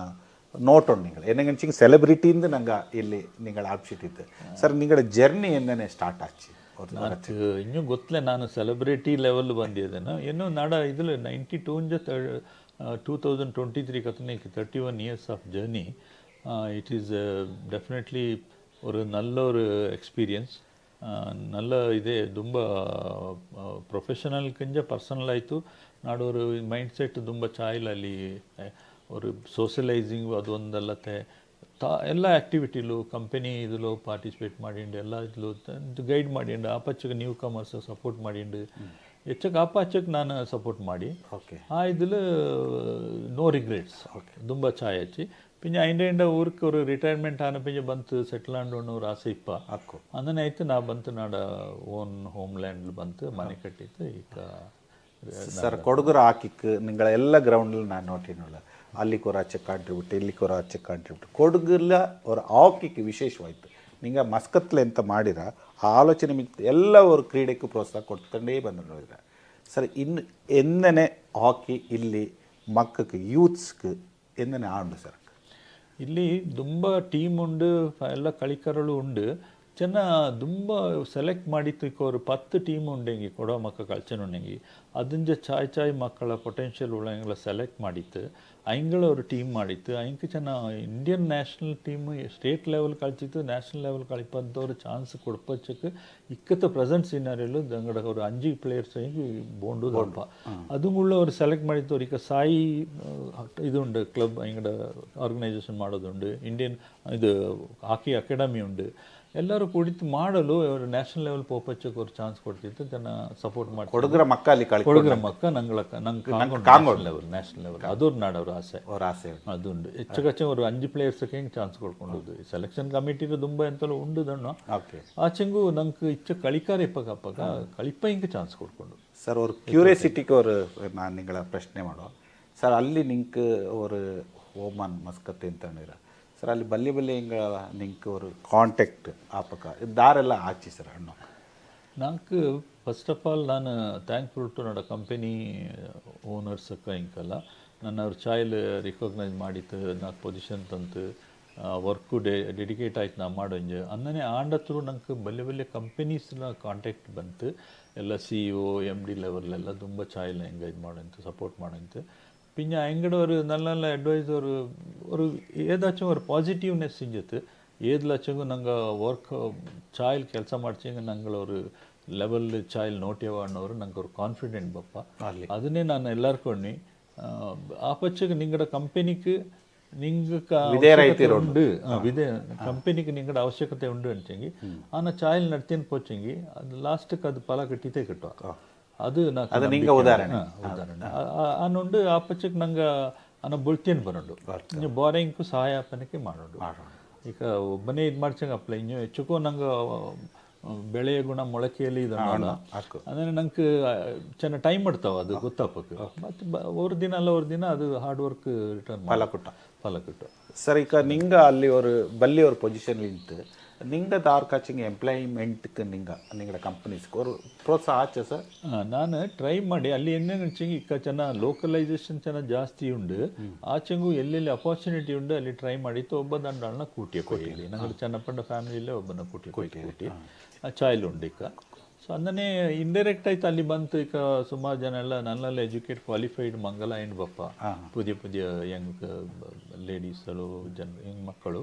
ನೋಟ್ ಒಂದು ನಿಂಗಳು ಏನಂಗೆ ಅನ್ಸಿಂಗೆ ಸೆಲೆಬ್ರಿಟಿಂದ ನಂಗೆ ಇಲ್ಲಿ ನಿಂಗಳು ಆಪ್ಸಿಟ್ಟಿದ್ದೆ ಸರ್ ನಿಂಗಳ ಜರ್ನಿ ಎಂದೇ ಸ್ಟಾರ್ಟ್ ಆಚೆ? ಇನ್ನೂ ಗೊತ್ತಲೇ ನಾನು ಸೆಲೆಬ್ರಿಟಿ ಲೆವೆಲ್ ಬಂದಿದ್ದೆ ಇನ್ನು ನಾಡ ಇದು ನೈಂಟಿ ಟೂ ಇಂದ ಟೂ ತೌಸಂಡ್ ಟ್ವೆಂಟಿ ತ್ರೀ ಕತ್ತೆ thirty one years of journey it is definitely ಒಂದು ನಲ್ಲೊರು ಎಕ್ಸ್ಪೀರಿಯನ್ಸ್ ನಲ್ಲ ಇದೇ ತುಂಬ ಪ್ರೊಫೆಷನಲ್ ಕಂಜ ಪರ್ಸನಲ್ ಆಯಿತು. ನಾಡೋರು ಮೈಂಡ್ಸೆಟ್ ತುಂಬ ಚಾಯಿಲ್ ಅಲ್ಲಿ ಅವರು ಸೋಷಲೈಸಿಂಗ್ ಅದು ತಾ ಎಲ್ಲ ಆ್ಯಕ್ಟಿವಿಟಿಲು ಕಂಪೆನಿ ಇದಿಲು ಪಾರ್ಟಿಸಿಪೇಟ್ ಮಾಡಿಂಡು ಎಲ್ಲ ಇದ್ಲು ಗೈಡ್ ಮಾಡಿಂಡು ಆಪಾಚಕ್ಕೆ ನ್ಯೂ ಕಾಮರ್ಸ್ ಸಪೋರ್ಟ್ ಮಾಡಿಂಡು ಹೆಚ್ಚಕ್ಕೆ ಆಪಾಚಕ್ಕೆ ನಾನು ಸಪೋರ್ಟ್ ಮಾಡಿ ಓಕೆ ಆ ಇದ್ಲು ನೋ ರಿಗ್ರೆಟ್ಸ್ ಓಕೆ ತುಂಬ ಚಾಯ್ ಹಚ್ಚಿ ಪಿಂಚ ಐಂಡ എൻ്റെ ಅವರು ರಿಟೈರ್ಮೆಂಟ್ ಆನ ಪಿಂಜ ಬಂತು ಸೆಟ್ಲ್ ಆಂಡ್ ഒരു ಆಸೆ ಇಪ್ಪ ആക്കോ ಅಂದನೆ ಆಯ್ತು ನಾ ಬಂತು ನಾಡ ಓನ್ ಹೋಮ್ ಲ್ಯಾಂಡ್ ಬಂತು ಮನೆ ಕಟ್ಟಿತ್ತು ಈಗ ಸರ್ ಕೊಡಗುರ ಹಾಕಿಕ್ ನಿಂಗಳ ಎಲ್ಲ ಗ್ರೌಂಡಲ್ಲಿ ನಾನು ನೋಟೀನುಳ್ಳ ಅಲ್ಲಿಗೆ ಒಂದು ಆಚೆ ಕಾಂಟ್ರಿಬ್ಯೂಟ್ ಇಲ್ಲಿಗೆ ಒಂದು ಆಚೆ ಕಾಂಟ್ರಿಬ್ಯೂಟ್ ಕೊಡಗಿಲ್ಲ ಅವ್ರ ಹಾಕಿಗೆ ವಿಶೇಷವಾಯಿತು ನಿಂಗೆ ಮಸ್ಕತ್ಲೆ ಅಂತ ಮಾಡಿರ ಆ ಆಲೋಚನೆ ಮಿಕ್ತು ಎಲ್ಲ ಅವರು ಕ್ರೀಡೆಗೂ ಪ್ರೋತ್ಸಾಹ ಕೊಡ್ತಂಡೇ ಬಂದು ನೋಡಿದ್ರೆ ಸರ್ ಇನ್ನು ಎಂದನೆ ಹಾಕಿ ಇಲ್ಲಿ ಮಕ್ಕಕ್ಕೆ ಯೂತ್ಸ್ಗೆ ಎಂದನೆ ಆಂಡು ಸರ್ ಇಲ್ಲಿ ತುಂಬ ಟೀಮ್ ಉಂಡು ಎಲ್ಲ ಕಳಿಕರಳು ಉಂಡು ಚೆನ್ನ ತುಂಬ ಸೆಲೆಕ್ಟ್ ಮಾಡಿತ್ತು ಈಗ ஒரு பத்து ಟೀಮ್ ಉಂಡೆಂಗಿ ಕೊಡೋ ಮಕ್ಕ ಕಳ್ಚನ್ ಉಂಡೆಂಗಿ ಅದಿಂಜ ಚಾಯ್ ಚಾಯ್ ಮಕ್ಕಳ ಪೊಟೆನ್ಷಿಯಲ್ ಉಳ್ಳಂಗೆಲ್ಲ ಸೆಲೆಕ್ಟ್ ಮಾಡಿತ್ತು ಅಯ್ಗಳ ஒரு ಟೀಮ್ ಮಾಡಿತ್ತು ಅಯ್ಕೆ ಚೆನ್ನ Indian national team state level ಕಳ್ಚಿತ್ತು national level ಕಳಿಪಂತವ್ರು chance ಕೊಡ್ಪಚ್ಚಕ್ಕೆ ಇಕ್ಕತ್ತ ಪ್ರೆಸೆಂಟ್ ಸೀನರಿಯಲ್ಲೂ ದಂಗಡ ஒரு அஞ்சு பிளேயர்ஸ் போண்டு தப்பா அதுங்குள்ள ஒரு ಸೆಲೆಕ್ಟ್ ಮಾಡಿತ್ತು ಈಗ ಸಾಯಿ ಇದು ಉಂಡು ಕ್ಲಬ್ ಹಿಂಗಡ ಆರ್ಗನೈಸೇಷನ್ ಮಾಡೋದುಂಡು ಇಂಡಿಯನ್ ಇದು ಹಾಕಿ ಅಕಾಡೆಮಿ ಉಂಡು ಎಲ್ಲರೂ ಕುಡಿತು ಮಾಡಲು ಇವರು ನ್ಯಾಷನಲ್ ಲೆವೆಲ್ ಪೋಪಚ್ಚಕ್ಕೆ ಅವ್ರು ಚಾನ್ಸ್ ಕೊಡ್ತಿತ್ತು ಜನ ಸಪೋರ್ಟ್ ಮಾಡಿ ಕೊಡಗರ ಮಕ್ಕ ಅಲ್ಲಿ ಕಳಿ ಮಕ್ಕ ನಂಗಳ ನಂಗೆ ಲೆವೆಲ್ ನ್ಯಾಷನಲ್ ಲೆವೆಲ್ ಅದು ನಾಡೋರು ಆಸೆ. ಅವ್ರ ಆಸೆ ಅದುಂಡು ಹೆಚ್ಚು ಕಚ್ಚೆ ಅವರು ಅಂಜು ಪ್ಲೇಯರ್ಸ್ ಹೆಂಗೆ ಚಾನ್ಸ್ ಕೊಡ್ಕೊಂಡು ಈ ಸೆಲೆಕ್ಷನ್ ಕಮಿಟಿದು ತುಂಬ ಎಂತಲೂ ಉಂಡು ದಣ್ಣು. ಆಚೆಂಗು ನಂಗೆ ಇಚ್ಚ ಕಳಿಕಾರ ಇಪ್ಪಗ ಅಪ್ಪಗ ಕಳಿಪ್ಪ ಹಿಂಗೆ ಚಾನ್ಸ್ ಕೊಡ್ಕೊಂಡು. ಸರ್ ಅವ್ರ ಕ್ಯೂರಿಯಾಸಿಟಿಗೆ ಅವರು ನಾನು ನಿಂಗಳ ಪ್ರಶ್ನೆ ಮಾಡೋ ಸರ್ ಅಲ್ಲಿ ನಿಂಕ್ ಅವರು ಓಮನ್ ಮಸ್ಕತ್ತೆ ಅಂತ ಹೇಳಿರ ಸರ್ ಅಲ್ಲಿ ಬಲ್ಲಿ ಬಲ್ಲಿ ಹಿಂಗ ನಿಂಕ್ ஒரு ಕಾಂಟ್ಯಾಕ್ಟ್ ಆಪಕ ದಾರೆಲ್ಲ ಆಚಿ ಸರ್ ಅಣ್ಣ నాకు ಫಸ್ಟ್ ಆಫ್ ಆಲ್ ನಾನು ಥ್ಯಾಂಕ್ಫುಲ್ ಟು ನೋಡ ಕಂಪನಿ ಓನರ್ಸಕ್ಕೆ ಹಿಂಕಲ್ಲ ನನ್ನ ಅವ್ರ ಚಾಯ್ಲ್ ರಿಕಗ್ನೈಸ್ ಮಾಡಿತ್ತು ನಾಲ್ಕು ಪೊಸಿಷನ್ ತಂತು ವರ್ಕು ಡೆ ಡೆಡಿಕೇಟ್ ಆಯ್ತು ನಾ ಮಾಡೋಂಜ ಅನ್ನನೇ ಆಂಡತ್ರು ನಂಗೆ ಬಲ್ಲೆ ಬಲ್ಲೆ ಕಂಪನೀಸ್ನ ಕಾಂಟ್ಯಾಕ್ಟ್ ಬಂತು ಎಲ್ಲ C E O M D ಲೆವೆಲ್ಲೆಲ್ಲ ತುಂಬ ಚಾಯ್ಲ್ ಎಂಗೇಜ್ ಮಾಡೋಂತು ಸಪೋರ್ಟ್ ಮಾಡೋಂತು പിന്നെ ഭയങ്കര ഒരു നല്ല നല്ല ಅಡ್ವೈಸ್ ഒരു ഒരു ഏതാച്ചും ഒരു ಪಾಸಿಟಿವ್ನೆಸ್ ಸಿಂಜತ್ ಏದ್ ಲಚ್ಚಂಗು ನಂಗೆ ವರ್ಕ್ ಚಾಯಲ್ ಕೆಲಸ ಮಾಡ್ಸಂಗೆ ನಂಗೆ ಅವರು ಲೆವೆಲ್ ಚಾಯಲ್ ನೋಟ್ಯವ ಅನ್ನೋರು ನಂಗೆ ಅವ್ರು ಕಾನ್ಫಿಡೆಂಟ್ ಬಪ್ಪ ಅದನ್ನೇ ನಾನು ಎಲ್ಲರ್ಕೊಂಡಿ ஆப்பச்சுக்கு நீங்களோட கம்பெனிக்கு நீங்க உண்டு விதே கம்பெனிக்கு நீங்களோட அவசியக்கத்தை உண்டு அனுச்சங்க ஆனால் சாயல் நடத்தின்னு போச்சுங்க அது லாஸ்ட்டுக்கு அது பல கட்டித்தே கிட்டுவா ಅದು ನಾ ಅದು నీకు ಉದಾಹರಣೆ. ఉదాహరణ ಅನ್ನೊಂಡು ಆ ಪಕ್ಷಕ್ಕೆ ನಂಗೆ ಅನ್ನೋ ಬುಳ್ತಿಯನ್ನು ಬರೋಡು. ನೀವು ಬಾರಿಂಗ್ಕು ಸಹಾಯ ಆಪನಕ್ಕೆ ಮಾಡೋಡು. ಈಗ ಒಬ್ಬನೇ ಇದು ಮಾಡ್ಸಂಗೆ ಅಪ್ಲ ಇನ್ನು ಹೆಚ್ಚುಕೋ ನಂಗೆ ಬೆಳೆಯ ಗುಣ ಮೊಳಕೆಯಲ್ಲಿ ಇದನ್ನ ಅಂದರೆ ನಂಗೆ ಚೆನ್ನಾಗಿ ಟೈಮ್ ಇಡ್ತಾವ ಅದು ಗೊತ್ತಾಪಕ್ಕೆ. ಮತ್ತು ಅವ್ರ ದಿನ ಅಲ್ಲ ಅವ್ರ ದಿನ ಅದು ಹಾರ್ಡ್ ವರ್ಕ್ ರಿಟರ್ನ್ ಫಲ ಕೊಟ್ಟ ಫಲ ಕೊಟ್ಟ ಸರ್ ಈಗ ನಿಂಗೆ ಅಲ್ಲಿ ಅವರು ಬಲ್ಲಿ ಅವ್ರ ಪೊಸಿಷನ್ ನಿಂತು ನಿಂಗ ದಾರ್ ಕಾಚಿಂಗ್ ಎಂಪ್ಲಾಯ್ಮೆಂಟ್ಗೆ ನಿಂಗ ನಿಂಗಡ ಕಂಪ್ನೀಸ್ಗೆ ಅವರು ಪ್ರೋತ್ಸಾಹ ಆಚೆ ಸರ್. ನಾನು ಟ್ರೈ ಮಾಡಿ ಅಲ್ಲಿ ಎಣ್ಣೆ ಚೆಂಗಿ ಇಕ್ಕ ಚೆನ್ನಾಗಿ ಲೋಕಲೈಸೇಷನ್ ಚೆನ್ನಾಗಿ ಜಾಸ್ತಿ ಉಂಡು. ಆಚೆಂಗು ಎಲ್ಲೆಲ್ಲಿ ಅಪಾರ್ಚುನಿಟಿ ಉಂಡು ಅಲ್ಲಿ ಟ್ರೈ ಮಾಡಿತ್ತು ಒಬ್ಬ ದಂಡಾಳನ್ನ ಕೂಟಿ ಕೊಯ್ಲಿ ನಂಗೆ ಚೆನ್ನಪ್ಪಂಡ ಫ್ಯಾಮಿಲಿಯಲ್ಲೇ ಒಬ್ಬನ ಕೂಟಿ ಕೊಟ್ಟಿ. ಕೂಟಿ ಆ ಚಾಯ್ಲ್ ಉಂಡು ಇಕ್ಕ. ಸೊ ಅಂದನೆ ಇಂಡೈರೆಕ್ಟ್ ಆಯ್ತು ಅಲ್ಲಿ ಬಂತು ಈಗ ಸುಮಾರು ಜನ ಎಲ್ಲ ನನ್ನಲ್ಲಿ ಎಜುಕೇಟ್ ಕ್ವಾಲಿಫೈಡ್ ಮಂಗಲ ಎಂಡ್ ಬಪ್ಪ ಪುದಿಯ ಪುದಿಯ ಯಂಗ್ ಲೇಡೀಸ್ಗಳು ಜನ ಹೆಂಗ್ ಮಕ್ಕಳು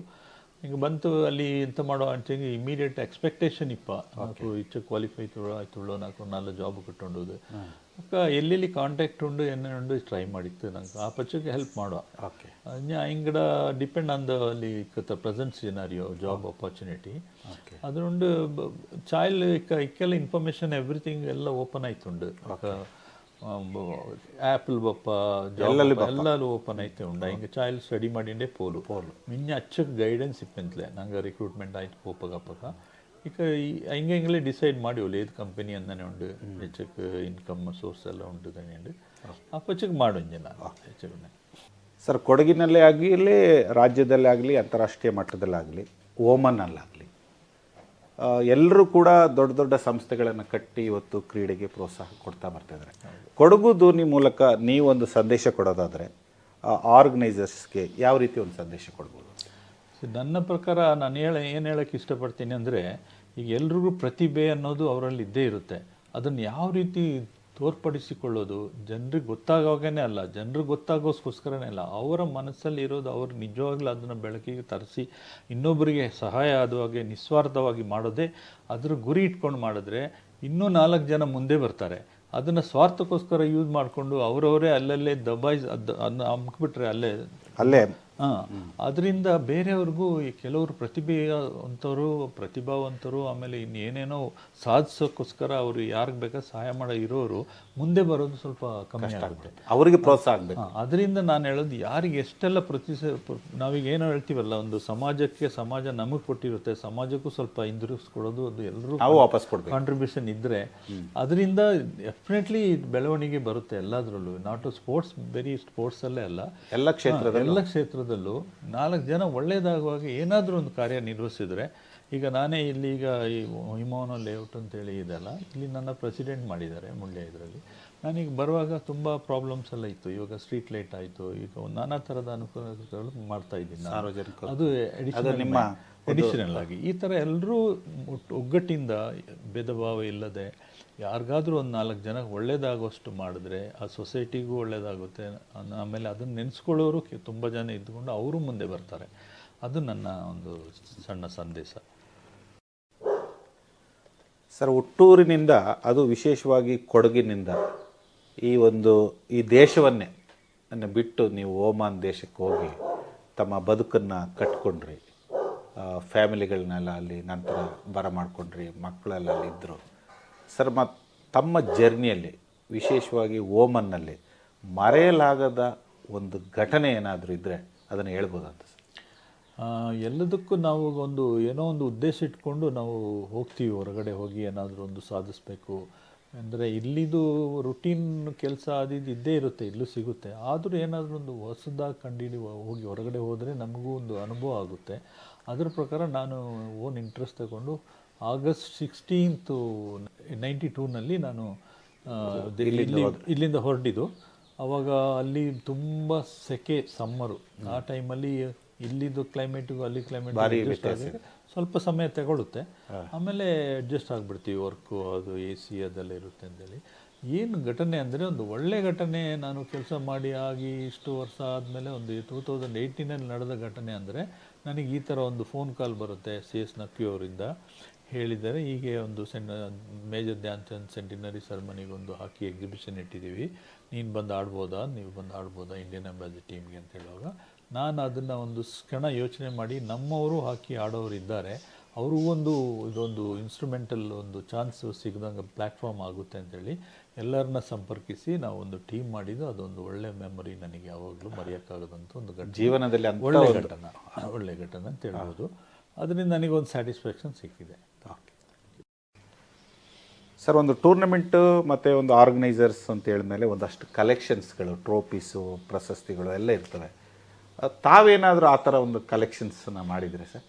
ಹಿಂಗೆ ಬಂತು ಅಲ್ಲಿ ಎಂತ ಮಾಡೋ ಅಂಚೆಗೆ ಇಮಿಡಿಯೇಟ್ ಎಕ್ಸ್ಪೆಕ್ಟೇಷನ್ ಇಪ್ಪ. ನಾಲ್ಕು ಇಚ್ಚ ಕ್ವಾಲಿಫೈ ತುಳು ಆಯ್ತುಳ್ಳೋ ನಾಲ್ಕು ನಾಲ್ಕು ಜಾಬ್ ಕಟ್ಟೊಂಡು ಅಕ್ಕ ಎಲ್ಲೆಲ್ಲಿ ಕಾಂಟ್ಯಾಕ್ಟ್ ಉಂಡು ಎನ್ನ ಟ್ರೈ ಮಾಡಿತ್ತು ನಂಗೆ. ಆ ಪಚ್ಚಕ್ಕೆ ಹೆಲ್ಪ್ ಮಾಡುವ ಓಕೆ ಹಿಂಗಡ ಡಿಪೆಂಡ್ ಆನ್ ದ ಅಲ್ಲಿ ಪ್ರೆಸೆಂಟ್ ಸಿನಾರಿಯೋ ಜಾಬ್ ಅಪರ್ಚುನಿಟಿ ಅದರೊಂದು ಚೈಲ್ಡ್ ಇಕ್ಕ ಇಕ್ಕೆಲ್ಲ ಇನ್ಫಾರ್ಮೇಷನ್ ಎವ್ರಿಥಿಂಗ್ ಎಲ್ಲ ಓಪನ್ ಆಯ್ತುಂಡು. ಆ್ಯಪಲ್ ಬಪ್ಪ ಜಾಬ್ ಎಲ್ಲರೂ ಓಪನ್ ಐತೆ ಉಂಡ ಹಿಂಗೆ ಚಾಯ್ಲ್ ಸ್ಟಡಿ ಮಾಡಿಂಡೆ ಪೋಲು. ಪೋಲು. ಮಿಂಜ ಅಚ್ಚಕ್ಕೆ ಗೈಡೆನ್ಸ್ ಇಪ್ಪಂತ್ಲೆ ನಂಗೆ ರಿಕ್ರೂಟ್ಮೆಂಟ್ ಆಯ್ತು ಪೋಪಗಪ್ಪಗ ಈಗ ಹಿಂಗೆ ಹಿಂಗಲೇ ಡಿಸೈಡ್ ಮಾಡಿ ಏದು ಕಂಪನಿ ಅಂದನೆ ಉಂಡು ಹೆಚ್ಚಕ್ಕೆ ಇನ್ಕಮ್ ಸೋರ್ಸ್ ಎಲ್ಲ ಉಂಟು ಉಂಡು ಆ ಪಚ್ಚಕ್ಕೆ ಮಾಡುಂಜೆ ನಾನು. ಹೆಚ್ಚಕ್ಕೆ ಸರ್ ಕೊಡಗಿನಲ್ಲೇ ಆಗಲಿ ರಾಜ್ಯದಲ್ಲೇ ಆಗಲಿ ಅಂತಾರಾಷ್ಟ್ರೀಯ ಮಟ್ಟದಲ್ಲಾಗಲಿ ಓಮನ್ನಲ್ಲಾಗಲಿ ಎಲ್ಲರೂ ಕೂಡ ದೊಡ್ಡ ದೊಡ್ಡ ಸಂಸ್ಥೆಗಳನ್ನು ಕಟ್ಟಿ ಇವತ್ತು ಕ್ರೀಡೆಗೆ ಪ್ರೋತ್ಸಾಹ ಕೊಡ್ತಾ ಬರ್ತಿದ್ದಾರೆ ಕೊಡಗು ಧೋನಿ ಮೂಲಕ ನೀವೊಂದು ಸಂದೇಶ ಕೊಡೋದಾದರೆ ಆರ್ಗನೈಸರ್ಸ್ಗೆ ಯಾವ ರೀತಿ ಒಂದು ಸಂದೇಶ ಕೊಡ್ಬೋದು? ನನ್ನ ಪ್ರಕಾರ ನಾನು ಹೇಳ, ಏನು ಹೇಳೋಕ್ಕೆ ಇಷ್ಟಪಡ್ತೀನಿ ಅಂದರೆ, ಈಗ ಎಲ್ರಿಗೂ ಪ್ರತಿಭೆ ಅನ್ನೋದು ಅವರಲ್ಲಿ ಇದ್ದೇ ಇರುತ್ತೆ. ಅದನ್ನು ಯಾವ ರೀತಿ ತೋರ್ಪಡಿಸಿಕೊಳ್ಳೋದು ಜನರಿಗೆ ಗೊತ್ತಾಗೋವಾಗೇ ಅಲ್ಲ, ಜನರಿಗೆ ಗೊತ್ತಾಗೋಸ್ಕೋಸ್ಕರನೇ ಅಲ್ಲ. ಅವರ ಮನಸ್ಸಲ್ಲಿ ಇರೋದು ಅವ್ರು ನಿಜವಾಗ್ಲೂ ಅದನ್ನು ಬೆಳಕಿಗೆ ತರಿಸಿ ಇನ್ನೊಬ್ಬರಿಗೆ ಸಹಾಯ ಆದ ಹಾಗೆ ನಿಸ್ವಾರ್ಥವಾಗಿ ಮಾಡೋದೇ, ಅದ್ರ ಗುರಿ ಇಟ್ಕೊಂಡು ಮಾಡಿದ್ರೆ ಇನ್ನೂ ನಾಲ್ಕು ಜನ ಮುಂದೆ ಬರ್ತಾರೆ. ಅದನ್ನು ಸ್ವಾರ್ಥಕ್ಕೋಸ್ಕರ ಯೂಸ್ ಮಾಡಿಕೊಂಡು ಅವರವರೇ ಅಲ್ಲಲ್ಲೇ ದಬಾಯಿಸ್ ಅದು ಅದನ್ನ ಅಮ್ಕ್ಬಿಟ್ರೆ ಅಲ್ಲೇ ಅಲ್ಲೇ ಅದರಿಂದ ಬೇರೆಯವ್ರಿಗೂ ಈ ಕೆಲವರು ಪ್ರತಿಭೆವಂತರು ಪ್ರತಿಭಾವಂತರು ಆಮೇಲೆ ಇನ್ನೇನೇನೋ ಸಾಧಿಸೋಕ್ಕೋಸ್ಕರ ಅವರು ಯಾರಿಗೆ ಬೇಕಾ ಸಹಾಯ ಮಾಡೋ ಇರೋರು ಮುಂದೆ ಬರೋದು ಸ್ವಲ್ಪ ಕಮ್ಮಿ ಆಗುತ್ತೆ ಅವರಿಗೆ ಪ್ರೋತ್ಸಾಹ ಆಗಬೇಕು. ಅದರಿಂದ ನಾನು ಹೇಳೋದು ಯಾರಿಗೆ ಎಷ್ಟೆಲ್ಲ ಪ್ರತಿ ನಾವೀಗ ಏನೋ ಹೇಳ್ತೀವಲ್ಲ ಒಂದು ಸಮಾಜಕ್ಕೆ ಸಮಾಜ ನಮಗೆ ಕೊಟ್ಟಿರುತ್ತೆ ಸಮಾಜಕ್ಕೂ ಸ್ವಲ್ಪ ಹಿಂದಿರುಗಿಸ್ಕೊಡೋದು ಅದು ಎಲ್ಲರೂ ನಾವು ವಾಪಸ್ ಕೊಡ್ಬೇಕು. ಕಾಂಟ್ರಿಬ್ಯೂಷನ್ ಇದ್ದರೆ ಅದರಿಂದ ಡೆಫಿನೆಟ್ಲಿ ಬೆಳವಣಿಗೆ ಬರುತ್ತೆ ಎಲ್ಲದರಲ್ಲೂ. ನಾಟ್ ಸ್ಪೋರ್ಟ್ಸ್ ಬರೀ ಸ್ಪೋರ್ಟ್ಸಲ್ಲೇ ಅಲ್ಲ ಎಲ್ಲ ಕ್ಷೇತ್ರದ ಎಲ್ಲ ಕ್ಷೇತ್ರದಲ್ಲೂ ನಾಲ್ಕು ಜನ ಒಳ್ಳೆಯದಾಗುವಾಗ ಏನಾದರೂ ಒಂದು ಕಾರ್ಯ ನಿರ್ವಹಿಸಿದ್ರೆ ಈಗ ನಾನೇ ಇಲ್ಲಿ ಈಗ ಈ ಹಿಮೋನ ಲೇಔಟ್ ಅಂತೇಳಿ ಇದೆಲ್ಲ ಇಲ್ಲಿ ನನ್ನ ಪ್ರೆಸಿಡೆಂಟ್ ಮಾಡಿದ್ದಾರೆ ಮುಳ್ಳೆ ಇದರಲ್ಲಿ. ನಾನೀಗ ಬರುವಾಗ ತುಂಬ ಪ್ರಾಬ್ಲಮ್ಸ್ ಎಲ್ಲ ಇತ್ತು. ಇವಾಗ ಸ್ಟ್ರೀಟ್ ಲೈಟ್ ಆಯಿತು. ಈಗ ಒಂದು ನಾನಾ ಥರದ ಅನುಕೂಲಗಳು ಮಾಡ್ತಾ ಇದ್ದೀನಿ. ಸಾರ್ವಜನಿಕ ಅದು ನಿಮ್ಮ ಅಡಿಷನಲ್ ಆಗಿ ಈ ಥರ ಎಲ್ಲರೂ ಒಗ್ಗಟ್ಟಿಂದ ಭೇದ ಭಾವ ಇಲ್ಲದೆ ಯಾರಿಗಾದ್ರೂ ಒಂದು ನಾಲ್ಕು ಜನಕ್ಕೆ ಒಳ್ಳೇದಾಗೋಷ್ಟು ಮಾಡಿದ್ರೆ ಆ ಸೊಸೈಟಿಗೂ ಒಳ್ಳೇದಾಗುತ್ತೆ. ಅನ್ನ- ಆಮೇಲೆ ಅದನ್ನು ನೆನೆಸ್ಕೊಳ್ಳೋರು ತುಂಬ ಜನ ಇದ್ದುಕೊಂಡು ಅವರು ಮುಂದೆ ಬರ್ತಾರೆ. ಅದು ನನ್ನ ಒಂದು ಸಣ್ಣ ಸಂದೇಶ. ಸರ್, ಹುಟ್ಟೂರಿನಿಂದ, ಅದು ವಿಶೇಷವಾಗಿ ಕೊಡಗಿನಿಂದ, ಈ ಒಂದು, ಈ ದೇಶವನ್ನೇ ಬಿಟ್ಟು ನೀವು ಓಮಾನ್ ದೇಶಕ್ಕೆ ಹೋಗಿ, ತಮ್ಮ ಬದುಕನ್ನು ಕಟ್ಕೊಂಡ್ರಿ. ಫ್ಯಾಮಿಲಿಗಳನ್ನೆಲ್ಲ ಅಲ್ಲಿ ನಂತರ ಬರ ಮಾಡ್ಕೊಂಡ್ರಿ ಮಕ್ಕಳೆಲ್ಲ ಅಲ್ಲಿ ಇದ್ದರು ಸರ್, ಮ ತಮ್ಮ ಜರ್ನಿಯಲ್ಲಿ, ವಿಶೇಷವಾಗಿ ಓಮನ್ನಲ್ಲಿ ಮರೆಯಲಾಗದ ಒಂದು ಘಟನೆ ಏನಾದರೂ ಇದ್ದರೆ ಅದನ್ನು ಹೇಳ್ಬೋದಂತ ಸರ್? ಎಲ್ಲದಕ್ಕೂ ನಾವು ಒಂದು ಏನೋ ಒಂದು ಉದ್ದೇಶ ಇಟ್ಕೊಂಡು ನಾವು ಹೋಗ್ತೀವಿ, ಹೊರಗಡೆ ಹೋಗಿ ಏನಾದರೂ ಒಂದು ಸಾಧಿಸಬೇಕು. ಅಂದರೆ ಇಲ್ಲಿದು ರುಟೀನ್ ಕೆಲಸ ಅದಿದ್ದು ಇದ್ದೇ ಇರುತ್ತೆ, ಇಲ್ಲೂ ಸಿಗುತ್ತೆ. ಆದರೂ ಏನಾದರೂ ಒಂದು ಹೊಸದಾಗಿ ಕಂಡಿಡಿ ಹೋಗಿ ಹೊರಗಡೆ ಹೋದರೆ ನಮಗೂ ಒಂದು ಅನುಭವ ಆಗುತ್ತೆ. ಅದರ ಪ್ರಕಾರ ನಾನು ಓನ್ ಇಂಟ್ರೆಸ್ಟ್ ತಗೊಂಡು ಆಗಸ್ಟ್ ಸಿಕ್ಸ್ಟೀನ್ತು ನೈಂಟಿ ಟೂನಲ್ಲಿ ನಾನು ಇಲ್ಲಿ ಇಲ್ಲಿಂದ ಹೊರಟಿದ್ದು. ಅವಾಗ ಅಲ್ಲಿ ತುಂಬ ಸೆಕೆ ಸಮ್ಮರು ಆ ಟೈಮಲ್ಲಿ ಇಲ್ಲಿದ್ದು ಕ್ಲೈಮೇಟಿಗೂ ಅಲ್ಲಿ ಕ್ಲೈಮೇಟ್ ಸ್ವಲ್ಪ ಸಮಯ ತಗೊಳುತ್ತೆ. ಆಮೇಲೆ ಅಡ್ಜಸ್ಟ್ ಆಗಿಬಿಡ್ತೀವಿ ವರ್ಕು ಅದು ಎ ಸಿ ಅದೆಲ್ಲ ಇರುತ್ತೆ ಅಂತೇಳಿ. ಏನು ಘಟನೆ ಅಂದರೆ ಒಂದು ಒಳ್ಳೆ ಘಟನೆ ನಾನು ಕೆಲಸ ಮಾಡಿ ಆಗಿ ಇಷ್ಟು ವರ್ಷ ಆದಮೇಲೆ ಒಂದು ಟೂ ತೌಸಂಡ್ ಏಯ್ಟೀನಲ್ಲಿ ನಡೆದ ಘಟನೆ ಅಂದರೆ ನನಗೆ ಈ ಥರ ಒಂದು ಫೋನ್ ಕಾಲ್ ಬರುತ್ತೆ ಸಿ ಎಸ್ ನಕ್ಕಿ ಅವರಿಂದ. ಹೇಳಿದ್ದಾರೆ. ಹೀಗೆ ಒಂದು ಸೆನ್ ಮೇಜರ್ ಧ್ಯಾನ್ ಚಂದ್ ಸೆಂಟಿನರಿ ಸರ್ಮನಿಗೊಂದು ಒಂದು ಹಾಕಿ ಎಕ್ಸಿಬಿಷನ್ ಇಟ್ಟಿದ್ದೀವಿ. ನೀನು ಬಂದು ಆಡ್ಬೋದಾ? ನೀವು ಬಂದು ಆಡ್ಬೋದಾ? ಇಂಡಿಯನ್ ಅಂಬಾಸಿ ಟೀಮ್ಗೆ ಅಂತ ಹೇಳುವಾಗ. ನಾನು ಅದನ್ನು ಒಂದು ಕ್ಷಣ ಯೋಚನೆ ಮಾಡಿ ನಮ್ಮವರು ಹಾಕಿ ಆಡೋರು ಇದ್ದಾರೆ ಅವರು ಒಂದು ಇದೊಂದು ಇನ್ಸ್ಟ್ರೂಮೆಂಟಲ್ ಒಂದು ಚಾನ್ಸ್ ಸಿಗ್ದಂಗೆ ಪ್ಲ್ಯಾಟ್ಫಾರ್ಮ್ ಆಗುತ್ತೆ ಅಂತೇಳಿ ಎಲ್ಲರನ್ನ ಸಂಪರ್ಕಿಸಿ ನಾವು ಒಂದು ಟೀಮ್ ಮಾಡಿದ್ದು. ಅದೊಂದು ಒಳ್ಳೆ ಮೆಮೊರಿ ನನಗೆ ಯಾವಾಗಲೂ ಮರೆಯೋಕ್ಕಾಗದಂಥ ಒಂದು ಘಟನೆ. ಜೀವನದಲ್ಲಿ ಒಳ್ಳೆ ಘಟನೆ. ಒಳ್ಳೆ ಘಟನೆ ಅಂತ ಹೇಳ್ಬೋದು. ಅದರಿಂದ ನನಗೊಂದು ಸ್ಯಾಟಿಸ್ಫ್ಯಾಕ್ಷನ್ ಸಿಕ್ಕಿದೆ. ಸರ್ ಒಂದು ಟೂರ್ನಮೆಂಟು ಮತ್ತು ಒಂದು ಆರ್ಗನೈಸರ್ಸ್ ಅಂತ ಹೇಳಿದ್ಮೇಲೆ ಒಂದಷ್ಟು ಕಲೆಕ್ಷನ್ಸ್ಗಳು ಟ್ರೋಫೀಸು ಪ್ರಶಸ್ತಿಗಳು ಎಲ್ಲ ಇರ್ತವೆ. ತಾವೇನಾದರೂ ಆ ಥರ ಒಂದು ಕಲೆಕ್ಷನ್ಸನ್ನು ಮಾಡಿದರೆ ಸರ್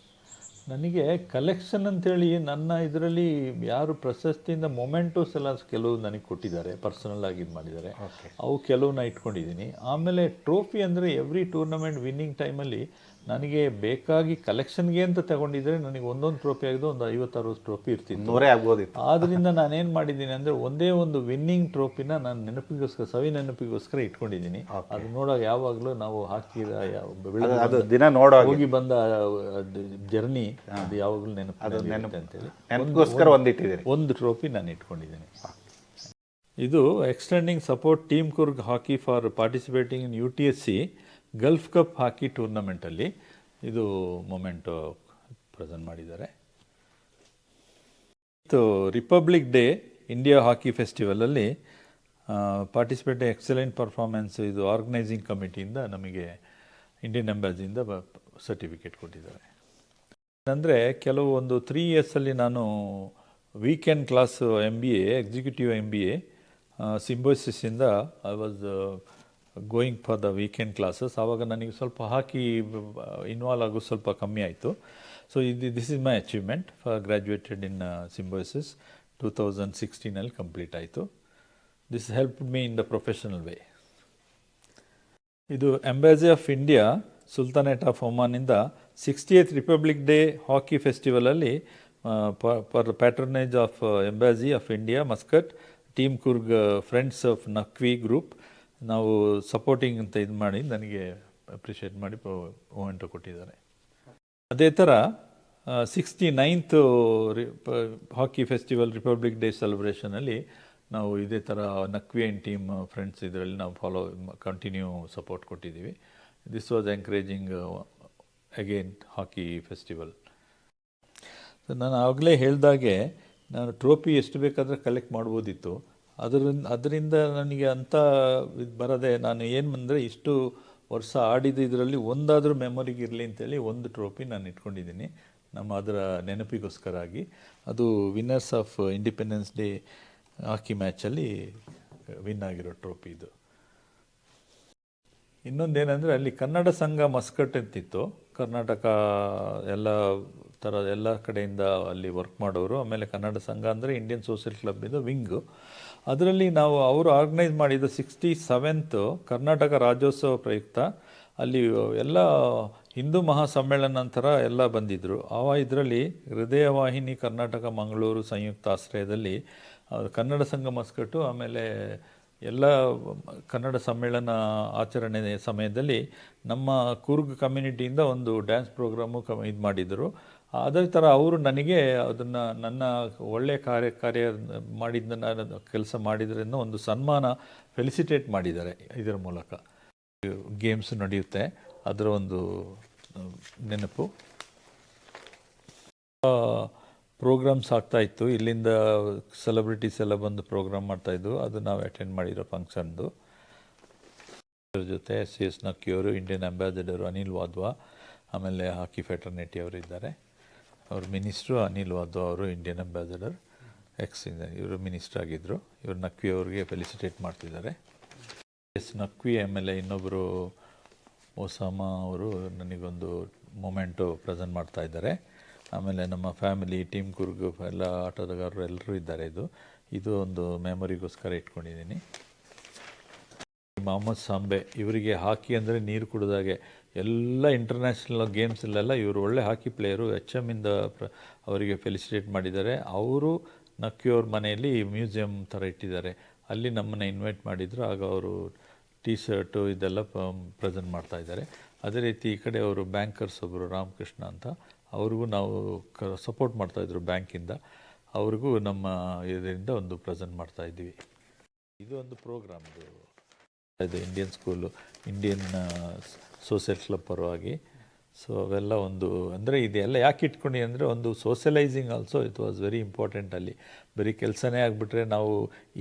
ನನಗೆ ಕಲೆಕ್ಷನ್ ಅಂತೇಳಿ ನನ್ನ ಇದರಲ್ಲಿ ಯಾರು ಪ್ರಶಸ್ತಿಯಿಂದ ಮೊಮೆಂಟೋಸ್ ಎಲ್ಲ ಕೆಲವು ನನಗೆ ಕೊಟ್ಟಿದ್ದಾರೆ ಪರ್ಸನಲ್ ಆಗಿ ಇದು ಮಾಡಿದ್ದಾರೆ. ಅವು ಕೆಲವನ್ನ ಇಟ್ಕೊಂಡಿದ್ದೀನಿ. ಆಮೇಲೆ ಟ್ರೋಫಿ ಅಂದರೆ ಎವ್ರಿ ಟೂರ್ನಮೆಂಟ್ ವಿನ್ನಿಂಗ್ ಟೈಮಲ್ಲಿ ನನಗೆ ಬೇಕಾಗಿ ಕಲೆಕ್ಷನ್ಗೆ ಅಂತ ತಗೊಂಡಿದ್ರೆ ನನಗೆ ಒಂದೊಂದು ಟ್ರೋಫಿ ಆಗಿದ್ದು ಒಂದು ಐವತ್ತಾರು ಟ್ರೋಫಿ ಇರ್ತಿತ್ತು. ನೂರೇ ಆಗ್ಬೋದು ಆದ್ರಿಂದ ನಾನೇನು ಮಾಡಿದ್ದೀನಿ ಅಂದರೆ ಒಂದೇ ಒಂದು ವಿನ್ನಿಂಗ್ ಟ್ರೋಫಿನ ನಾನು ನೆನಪಿಗೋಸ್ಕರ ಸವಿ ನೆನಪಿಗೋಸ್ಕರ ಇಟ್ಕೊಂಡಿದ್ದೀನಿ. ಅದು ನೋಡೋ ಯಾವಾಗಲೂ ನಾವು ಹಾಕಿದ ದಿನ ನೋಡೋ ಹೋಗಿ ಬಂದ ಜರ್ನಿ ಅದು ಯಾವಾಗಲೂ ನೆನಪು ಅಂತೇಳಿ. ನೆನಪಿಗೋಸ್ಕರ ಒಂದಿಟ್ಟಿದ್ದೀರಿ. ಒಂದು ಟ್ರೋಫಿ ನಾನು ಇಟ್ಕೊಂಡಿದ್ದೀನಿ. ಇದು extending support team Coorg hockey for participating in U T S C gulf cup hockey ಟೂರ್ನಮೆಂಟಲ್ಲಿ ಇದು ಮೊಮೆಂಟು ಪ್ರೆಸೆಂಟ್ ಮಾಡಿದ್ದಾರೆ. ಇತ್ತು ರಿಪಬ್ಲಿಕ್ ಡೇ ಇಂಡಿಯಾ ಹಾಕಿ ಫೆಸ್ಟಿವಲಲ್ಲಿ ಪಾರ್ಟಿಸಿಪೇಟ್ ಎಕ್ಸಲೆಂಟ್ ಪರ್ಫಾರ್ಮೆನ್ಸ್ ಇದು ಆರ್ಗನೈಸಿಂಗ್ ಕಮಿಟಿಯಿಂದ ನಮಗೆ ಇಂಡಿಯನ್ ಎಂಬಾಸಿಯಿಂದ ಸರ್ಟಿಫಿಕೇಟ್ ಕೊಟ್ಟಿದ್ದಾರೆ. ಅಂದರೆ ಕೆಲವು ಒಂದು ತ್ರೀ ಇಯರ್ಸಲ್ಲಿ ನಾನು weekend class M B A executive M B A ಸಿಂಬೋಸಿಸಿಂದ I was going for the weekend classes ಆವಾಗ ನನಗೆ ಸ್ವಲ್ಪ ಹಾಕಿ ಇನ್ವಾಲ್ವ್ ಆಗೋದು ಸ್ವಲ್ಪ ಕಮ್ಮಿ ಆಯಿತು. ಸೊ ಇದು this is my achievement for graduated in Symbiosis two thousand ಸಿಕ್ಸ್ಟೀನಲ್ಲಿ complete ಆಯಿತು. This help me in the professional way ಇದು embassy of India sultanate of ಒಮಾನಿಂದ sixtieth republic day hockey ಫೆಸ್ಟಿವಲಲ್ಲಿ for patronage of embassy of India Muscat team Coorg friends of Naqvi group ನಾವು supporting ಅಂತ ಇದು ಮಾಡಿ ನನಗೆ appreciate ಮಾಡಿ moment ಕೊಟ್ಟಿದ್ದಾರೆ. ಅದೇ ಥರ sixty ninth hockey festival republic day ಸೆಲೆಬ್ರೇಷನಲ್ಲಿ ನಾವು ಇದೇ ಥರ ನಕ್ವಿಯನ್ ಟೀಮ್ ಫ್ರೆಂಡ್ಸ್ ಇದರಲ್ಲಿ ನಾವು ಫಾಲೋ ಕಂಟಿನ್ಯೂ ಸಪೋರ್ಟ್ ಕೊಟ್ಟಿದ್ದೀವಿ. This was encouraging again hockey festival ನಾನು ಆಗಲೇ ಹೇಳಿದಾಗೆ, ನಾನು ಟ್ರೋಫಿ ಎಷ್ಟು ಬೇಕಾದರೆ ಕಲೆಕ್ಟ್ ಮಾಡ್ಬೋದಿತ್ತು. ಅದರಿಂದ ಅದರಿಂದ ನನಗೆ ಅಂಥ ಇದು ಬರದೆ ನಾನು ಏನು ಅಂದರೆ ಇಷ್ಟು ವರ್ಷ ಆಡಿದ ಇದರಲ್ಲಿ ಒಂದಾದರೂ ಮೆಮೊರಿಗೆ ಇರಲಿ ಅಂತೇಳಿ ಒಂದು ಟ್ರೋಫಿ ನಾನು ಇಟ್ಕೊಂಡಿದ್ದೀನಿ, ನಮ್ಮ ಅದರ ನೆನಪಿಗೋಸ್ಕರ ಆಗಿ. ಅದು winners of independence day hockey ಮ್ಯಾಚಲ್ಲಿ win ಆಗಿರೋ ಟ್ರೋಫಿ ಇದು. ಇನ್ನೊಂದೇನೆಂದರೆ ಅಲ್ಲಿ ಕನ್ನಡ ಸಂಘ ಮಸ್ಕಟ್ ಅಂತಿತ್ತು. ಕರ್ನಾಟಕ ಎಲ್ಲ ಥರ ಎಲ್ಲ ಕಡೆಯಿಂದ ಅಲ್ಲಿ ವರ್ಕ್ ಮಾಡೋರು. ಆಮೇಲೆ ಕನ್ನಡ ಸಂಘ ಅಂದರೆ ಇಂಡಿಯನ್ ಸೋಷಿಯಲ್ ಕ್ಲಬ್ಬಿಂದ ವಿಂಗು ಅದರಲ್ಲಿ ನಾವು ಅವರು ಆರ್ಗನೈಸ್ ಮಾಡಿದ ಸಿಕ್ಸ್ಟಿ ಸೆವೆಂತು ಕರ್ನಾಟಕ ರಾಜ್ಯೋತ್ಸವ ಪ್ರಯುಕ್ತ ಅಲ್ಲಿ ಎಲ್ಲ ಹಿಂದೂ ಮಹಾಸಮ್ಮೇಳನ ನಂತರ ಎಲ್ಲ ಬಂದಿದ್ದರು ಆ ಇದರಲ್ಲಿ ಹೃದಯ ವಾಹಿನಿ ಕರ್ನಾಟಕ ಮಂಗಳೂರು ಸಂಯುಕ್ತ ಆಶ್ರಯದಲ್ಲಿ ಕನ್ನಡ ಸಂಘ ಮಸ್ಕಟ್ಟು, ಆಮೇಲೆ ಎಲ್ಲ ಕನ್ನಡ ಸಮ್ಮೇಳನ ಆಚರಣೆ ಸಮಯದಲ್ಲಿ ನಮ್ಮ ಕೂರ್ಗ್ ಕಮ್ಯುನಿಟಿಯಿಂದ ಒಂದು ಡ್ಯಾನ್ಸ್ ಪ್ರೋಗ್ರಾಮು ಕ ಇದು ಮಾಡಿದರು. ಅದೇ ಥರ ಅವರು ನನಗೆ ಅದನ್ನು ನನ್ನ ಒಳ್ಳೆಯ ಕಾರ್ಯ ಕಾರ್ಯ ಮಾಡಿದ್ದನ್ನು ಕೆಲಸ ಮಾಡಿದ್ರಿಂದ ಒಂದು ಸನ್ಮಾನ ಫೆಲಿಸಿಟೇಟ್ ಮಾಡಿದ್ದಾರೆ ಇದರ ಮೂಲಕ. ಗೇಮ್ಸ್ ನಡೆಯುತ್ತೆ. ಅದರ ಒಂದು ನೆನಪು. ಪ್ರೋಗ್ರಾಮ್ಸ್ ಆಗ್ತಾ ಇತ್ತು. ಇಲ್ಲಿಂದ ಸೆಲೆಬ್ರಿಟೀಸ್ ಎಲ್ಲ ಬಂದು ಪ್ರೋಗ್ರಾಮ್ ಮಾಡ್ತಾಯಿದ್ರು ಅದು ನಾವು ಅಟೆಂಡ್ ಮಾಡಿರೋ ಫಂಕ್ಷನ್ದು ಅದ್ರ ಜೊತೆ ಸಿ ಎಸ್ ನಕ್ಕಿಯವರು ಇಂಡಿಯನ್ ಅಂಬಾಸಿಡರು ಅನಿಲ್ ವಾದ್ವಾ, ಆಮೇಲೆ ಹಾಕಿ ಫೆಟರ್ನಿಟಿ ಅವರು ಇದ್ದಾರೆ. ಅವ್ರ ಮಿನಿಸ್ಟ್ರು ಅನಿಲ್ ವಾದೋ ಅವರು ಇಂಡಿಯನ್ ಅಂಬಾಸಿಡರ್ ಎಕ್ಸ್ ಇವರು ಮಿನಿಸ್ಟರ್ ಆಗಿದ್ದರು ಇವರು ನಕ್ವಿ ಅವ್ರಿಗೆ ಫೆಲಿಸಿಟೇಟ್ ಮಾಡ್ತಿದ್ದಾರೆ. ಎಸ್ ನಕ್ವಿ ಆಮೇಲೆ ಇನ್ನೊಬ್ಬರು ಒಸಾಮ ಅವರು ನನಗೊಂದು ಮೊಮೆಂಟು ಪ್ರೆಸೆಂಟ್ ಮಾಡ್ತಾ ಇದ್ದಾರೆ. ಆಮೇಲೆ ನಮ್ಮ ಫ್ಯಾಮಿಲಿ ಟೀಮ್ ಕುರ್ಗು ಎಲ್ಲ ಆಟೋದಾರರು ಎಲ್ಲರೂ ಇದ್ದಾರೆ ಇದು. ಇದು ಒಂದು ಮೆಮೊರಿಗೋಸ್ಕರ ಇಟ್ಕೊಂಡಿದ್ದೀನಿ. ಮೊಹಮ್ಮದ್ ಸಾಂಬೆ, ಇವರಿಗೆ ಹಾಕಿ ಅಂದರೆ ನೀರು ಕುಡಿದಾಗೆ ಎಲ್ಲ ಇಂಟರ್ನ್ಯಾಷನಲ್ ಗೇಮ್ಸಲ್ಲೆಲ್ಲ ಇವರು ಒಳ್ಳೆ ಹಾಕಿ ಪ್ಲೇಯರು ಎಚ್ ಎಮ್ಮಿಂದ ಪ್ರ, ಅವರಿಗೆ ಫೆಲಿಸಿಟೇಟ್ ಮಾಡಿದ್ದಾರೆ. ಅವರು ನಕ್ಕಿಯವ್ರ ಮನೆಯಲ್ಲಿ ಮ್ಯೂಸಿಯಂ ಥರ ಇಟ್ಟಿದ್ದಾರೆ. ಅಲ್ಲಿ ನಮ್ಮನ್ನು ಇನ್ವೈಟ್ ಮಾಡಿದರು. ಆಗ ಅವರು ಟೀ ಶರ್ಟು ಇದೆಲ್ಲ ಪ್ರೆಸೆಂಟ್ ಮಾಡ್ತಾ ಇದ್ದಾರೆ. ಅದೇ ರೀತಿ ಈ ಕಡೆ ಅವರು ಬ್ಯಾಂಕರ್ಸ್ ಒಬ್ಬರು ರಾಮಕೃಷ್ಣ ಅಂತ, ಅವ್ರಿಗೂ ನಾವು ಕ ಸಪೋರ್ಟ್ ಮಾಡ್ತಾಯಿದ್ರು ಬ್ಯಾಂಕಿಂದ ಅವ್ರಿಗೂ ನಮ್ಮ ಇದರಿಂದ ಒಂದು ಪ್ರೆಸೆಂಟ್ ಮಾಡ್ತಾಯಿದ್ವಿ ಇದು ಒಂದು ಪ್ರೋಗ್ರಾಮ್ದು ಇದು Indian school Indian social club ಪರವಾಗಿ. ಸೊ ಅವೆಲ್ಲ ಒಂದು, ಅಂದರೆ ಇದೆಲ್ಲ ಯಾಕೆ ಇಟ್ಕೊಂಡು ಅಂದರೆ ಒಂದು socialising also it was very important ಅಲ್ಲಿ. ಬರೀ ಕೆಲಸನೇ ಆಗಿಬಿಟ್ರೆ ನಾವು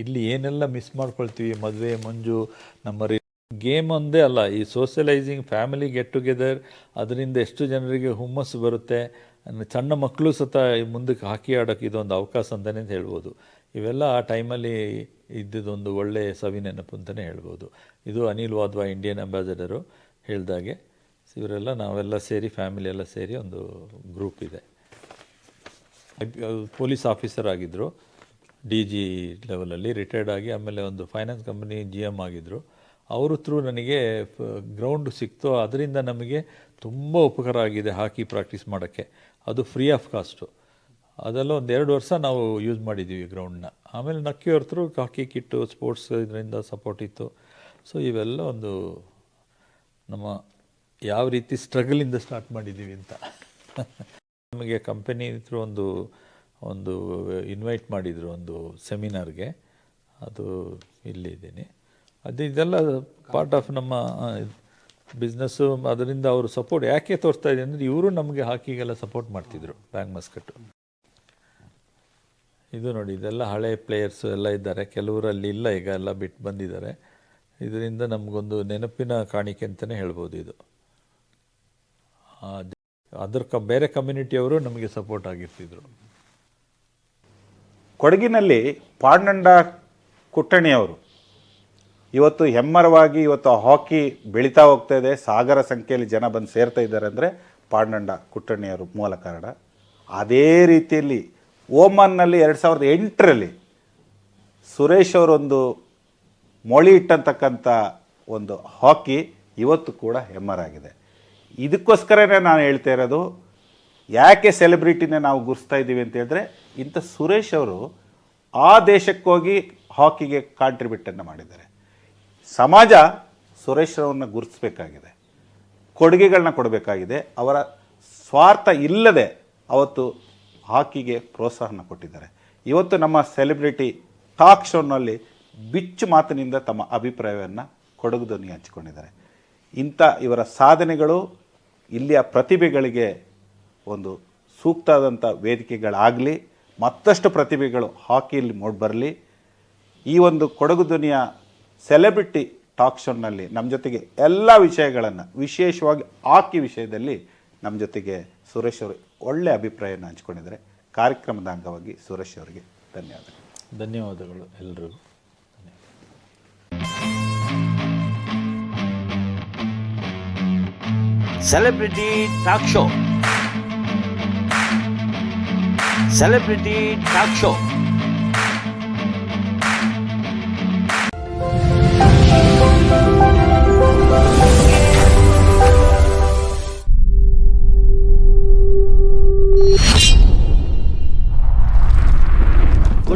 ಇಲ್ಲಿ ಏನೆಲ್ಲ ಮಿಸ್ ಮಾಡ್ಕೊಳ್ತೀವಿ, ಮದುವೆ, ಮಂಜು, ನಮ್ಮ ಗೇಮ್ ಒಂದೇ ಅಲ್ಲ. ಈ ಸೋಷಲೈಸಿಂಗ್ ಫ್ಯಾಮಿಲಿ ಗೆಟ್ ಟುಗೆದರ್ ಅದರಿಂದ ಎಷ್ಟು ಜನರಿಗೆ ಹುಮ್ಮಸ್ಸು ಬರುತ್ತೆ ಸಣ್ಣ ಮಕ್ಕಳು ಸತ ಮುಂದಕ್ಕೆ ಹಾಕಿ ಆಡೋಕ್ಕೆ ಇದೊಂದು ಅವಕಾಶ ಅಂತಲೇ ಹೇಳ್ಬೋದು. ಇವೆಲ್ಲ ಆ ಟೈಮಲ್ಲಿ ಇದ್ದಿದ್ದೊಂದು ಒಳ್ಳೆಯ ಸವಿ ನೆನಪು ಅಂತಲೇ ಹೇಳ್ಬೋದು. ಇದು ಅನಿಲ್ ವಾದ್ವಾ ಇಂಡಿಯನ್ ಅಂಬಾಸಡರು ಹೇಳ್ದಾಗೆ ಇವರೆಲ್ಲ ನಾವೆಲ್ಲ ಸೇರಿ ಫ್ಯಾಮಿಲಿ ಎಲ್ಲ ಸೇರಿ ಒಂದು ಗ್ರೂಪ್ ಇದೆ. ಪೊಲೀಸ್ ಆಫೀಸರ್ ಆಗಿದ್ದರು ಡಿ ಜಿ ಲೆವೆಲಲ್ಲಿ ರಿಟೈರ್ಡ್ ಆಗಿ ಆಮೇಲೆ ಒಂದು ಫೈನಾನ್ಸ್ ಕಂಪನಿ ಜಿ ಎಂ ಆಗಿದ್ದರು ಅವರು ಥ್ರೂ ನನಗೆ ಗ್ರೌಂಡ್ ಸಿಕ್ತು. ಅದರಿಂದ ನಮಗೆ ತುಂಬ ಉಪಕಾರ ಆಗಿದೆ ಹಾಕಿ ಪ್ರಾಕ್ಟೀಸ್ ಮಾಡೋಕ್ಕೆ. ಅದು ಫ್ರೀ ಆಫ್ ಕಾಸ್ಟು ಅದೆಲ್ಲ ಒಂದು ಎರಡು ವರ್ಷ ನಾವು ಯೂಸ್ ಮಾಡಿದ್ದೀವಿ ಗ್ರೌಂಡ್ನ ಆಮೇಲೆ ನಕ್ಕಿ ಹೊರತರು ಹಾಕಿ ಕಿಟ್ಟು ಸ್ಪೋರ್ಟ್ಸ್ ಇದರಿಂದ ಸಪೋರ್ಟ್ ಇತ್ತು. ಸೊ ಇವೆಲ್ಲ ಒಂದು ನಮ್ಮ ಯಾವ ರೀತಿ ಸ್ಟ್ರಗಲಿಂದ ಸ್ಟಾರ್ಟ್ ಮಾಡಿದ್ದೀವಿ ಅಂತ. ನಮಗೆ ಕಂಪನಿ ಹತ್ರ ಒಂದು ಒಂದು ಇನ್ವೈಟ್ ಮಾಡಿದರು ಒಂದು ಸೆಮಿನಾರ್ಗೆ ಅದು ಇಲ್ಲಿದ್ದೀನಿ ಅದು ಇದೆಲ್ಲ ಪಾರ್ಟ್ ಆಫ್ ನಮ್ಮ ಬಿಸ್ನೆಸ್ಸು ಅದರಿಂದ ಅವರು ಸಪೋರ್ಟ್ ಯಾಕೆ ತೋರಿಸ್ತಾ ಇದೆ ಅಂದರೆ ಇವರು ನಮಗೆ ಹಾಕಿಗೆಲ್ಲ ಸಪೋರ್ಟ್ ಮಾಡ್ತಿದ್ರು ಬ್ಯಾಂಕ್ ಮಸ್ಕಟ್ಟು ಇದು ನೋಡಿ, ಇದೆಲ್ಲ ಹಳೆ ಪ್ಲೇಯರ್ಸು ಎಲ್ಲ ಇದ್ದಾರೆ. ಕೆಲವರಲ್ಲಿ ಇಲ್ಲ, ಈಗ ಎಲ್ಲ ಬಿಟ್ಟು ಬಂದಿದ್ದಾರೆ. ಇದರಿಂದ ನಮಗೊಂದು ನೆನಪಿನ ಕಾಣಿಕೆ ಅಂತಲೇ ಹೇಳ್ಬೋದು ಇದು. ಅದ್ರ ಕ, ಬೇರೆ ಕಮ್ಯುನಿಟಿಯವರು ನಮಗೆ ಸಪೋರ್ಟ್ ಆಗಿರ್ತಿದ್ರು. ಕೊಡಗಿನಲ್ಲಿ ಪಾಂಡಂಡ ಕುಟ್ಟಣಿಯವರು ಇವತ್ತು ಹೆಮ್ಮರವಾಗಿ ಇವತ್ತು ಹಾಕಿ ಬೆಳೀತಾ ಹೋಗ್ತಾ ಇದೆ. ಸಾಗರ ಸಂಖ್ಯೆಯಲ್ಲಿ ಜನ ಬಂದು ಸೇರ್ತಾ ಇದ್ದಾರೆ ಅಂದರೆ ಪಾಂಡಂಡ ಕುಟ್ಟಣಿಯವರು ಮೂಲ ಕಾರಣ. ಅದೇ ರೀತಿಯಲ್ಲಿ ಓಮನ್ನಲ್ಲಿ ಎರಡು ಸಾವಿರದ ಎಂಟರಲ್ಲಿ ಸುರೇಶ್ ಅವರೊಂದು ಮೊಳಿ ಇಟ್ಟಂತಕ್ಕಂಥ ಒಂದು ಹಾಕಿ ಇವತ್ತು ಕೂಡ ಹೆಮ್ಮರಾಗಿದೆ ಇದಕ್ಕೋಸ್ಕರನೇ ನಾನು ಹೇಳ್ತಾ ಇರೋದು, ಯಾಕೆ ಸೆಲೆಬ್ರಿಟಿನೇ ನಾವು ಗುರ್ಸ್ತಾ ಇದ್ದೀವಿ ಅಂತ ಹೇಳಿದ್ರೆ, ಇಂಥ ಸುರೇಶ್ ಅವರು ಆ ದೇಶಕ್ಕೋಗಿ ಹಾಕಿಗೆ ಕಾಂಟ್ರಿಬ್ಯೂಟನ್ನು ಮಾಡಿದ್ದಾರೆ. ಸಮಾಜ ಸುರೇಶ್ ಅವ್ರನ್ನ ಗುರುತಿಸಬೇಕಾಗಿದೆ ಕೊಡುಗೆಗಳನ್ನ ಕೊಡಬೇಕಾಗಿದೆ. ಅವರ ಸ್ವಾರ್ಥ ಇಲ್ಲದೆ ಅವತ್ತು ಹಾಕಿಗೆ ಪ್ರೋತ್ಸಾಹನ ಕೊಟ್ಟಿದ್ದಾರೆ. ಇವತ್ತು ನಮ್ಮ ಸೆಲೆಬ್ರಿಟಿ ಟಾಕ್ ಶೋನಲ್ಲಿ ಬಿಚ್ಚು ಮಾತಿನಿಂದ ತಮ್ಮ ಅಭಿಪ್ರಾಯವನ್ನು ಕೊಡಗು ಧ್ವನಿ ಹಂಚಿಕೊಂಡಿದ್ದಾರೆ. ಇಂಥ ಇವರ ಸಾಧನೆಗಳು ಇಲ್ಲಿಯ ಪ್ರತಿಭೆಗಳಿಗೆ ಒಂದು ಸೂಕ್ತವಾದಂಥ ವೇದಿಕೆಗಳಾಗಲಿ, ಮತ್ತಷ್ಟು ಪ್ರತಿಭೆಗಳು ಹಾಕಿಯಲ್ಲಿ ಮೂಡಿಬರಲಿ ಈ ಒಂದು ಕೊಡಗು ಧ್ವನಿಯ ಸೆಲೆಬ್ರಿಟಿ ಟಾಕ್ ಶೋನಲ್ಲಿ ನಮ್ಮ ಜೊತೆಗೆ ಎಲ್ಲ ವಿಷಯಗಳನ್ನು ವಿಶೇಷವಾಗಿ ಹಾಕಿ ವಿಷಯದಲ್ಲಿ ನಮ್ಮ ಜೊತೆಗೆ ಸುರೇಶ್ ಅವರು ಒಳ್ಳೆಯ ಅಭಿಪ್ರಾಯವನ್ನು ಹಂಚ್ಕೊಂಡಿದ್ದಾರೆ. ಕಾರ್ಯಕ್ರಮದ ಅಂಗವಾಗಿ ಸುರೇಶ್ ಅವರಿಗೆ ಧನ್ಯವಾದಗಳು. ಧನ್ಯವಾದಗಳು ಎಲ್ಲರಿಗೂ celebrity talk show. Celebrity talk show.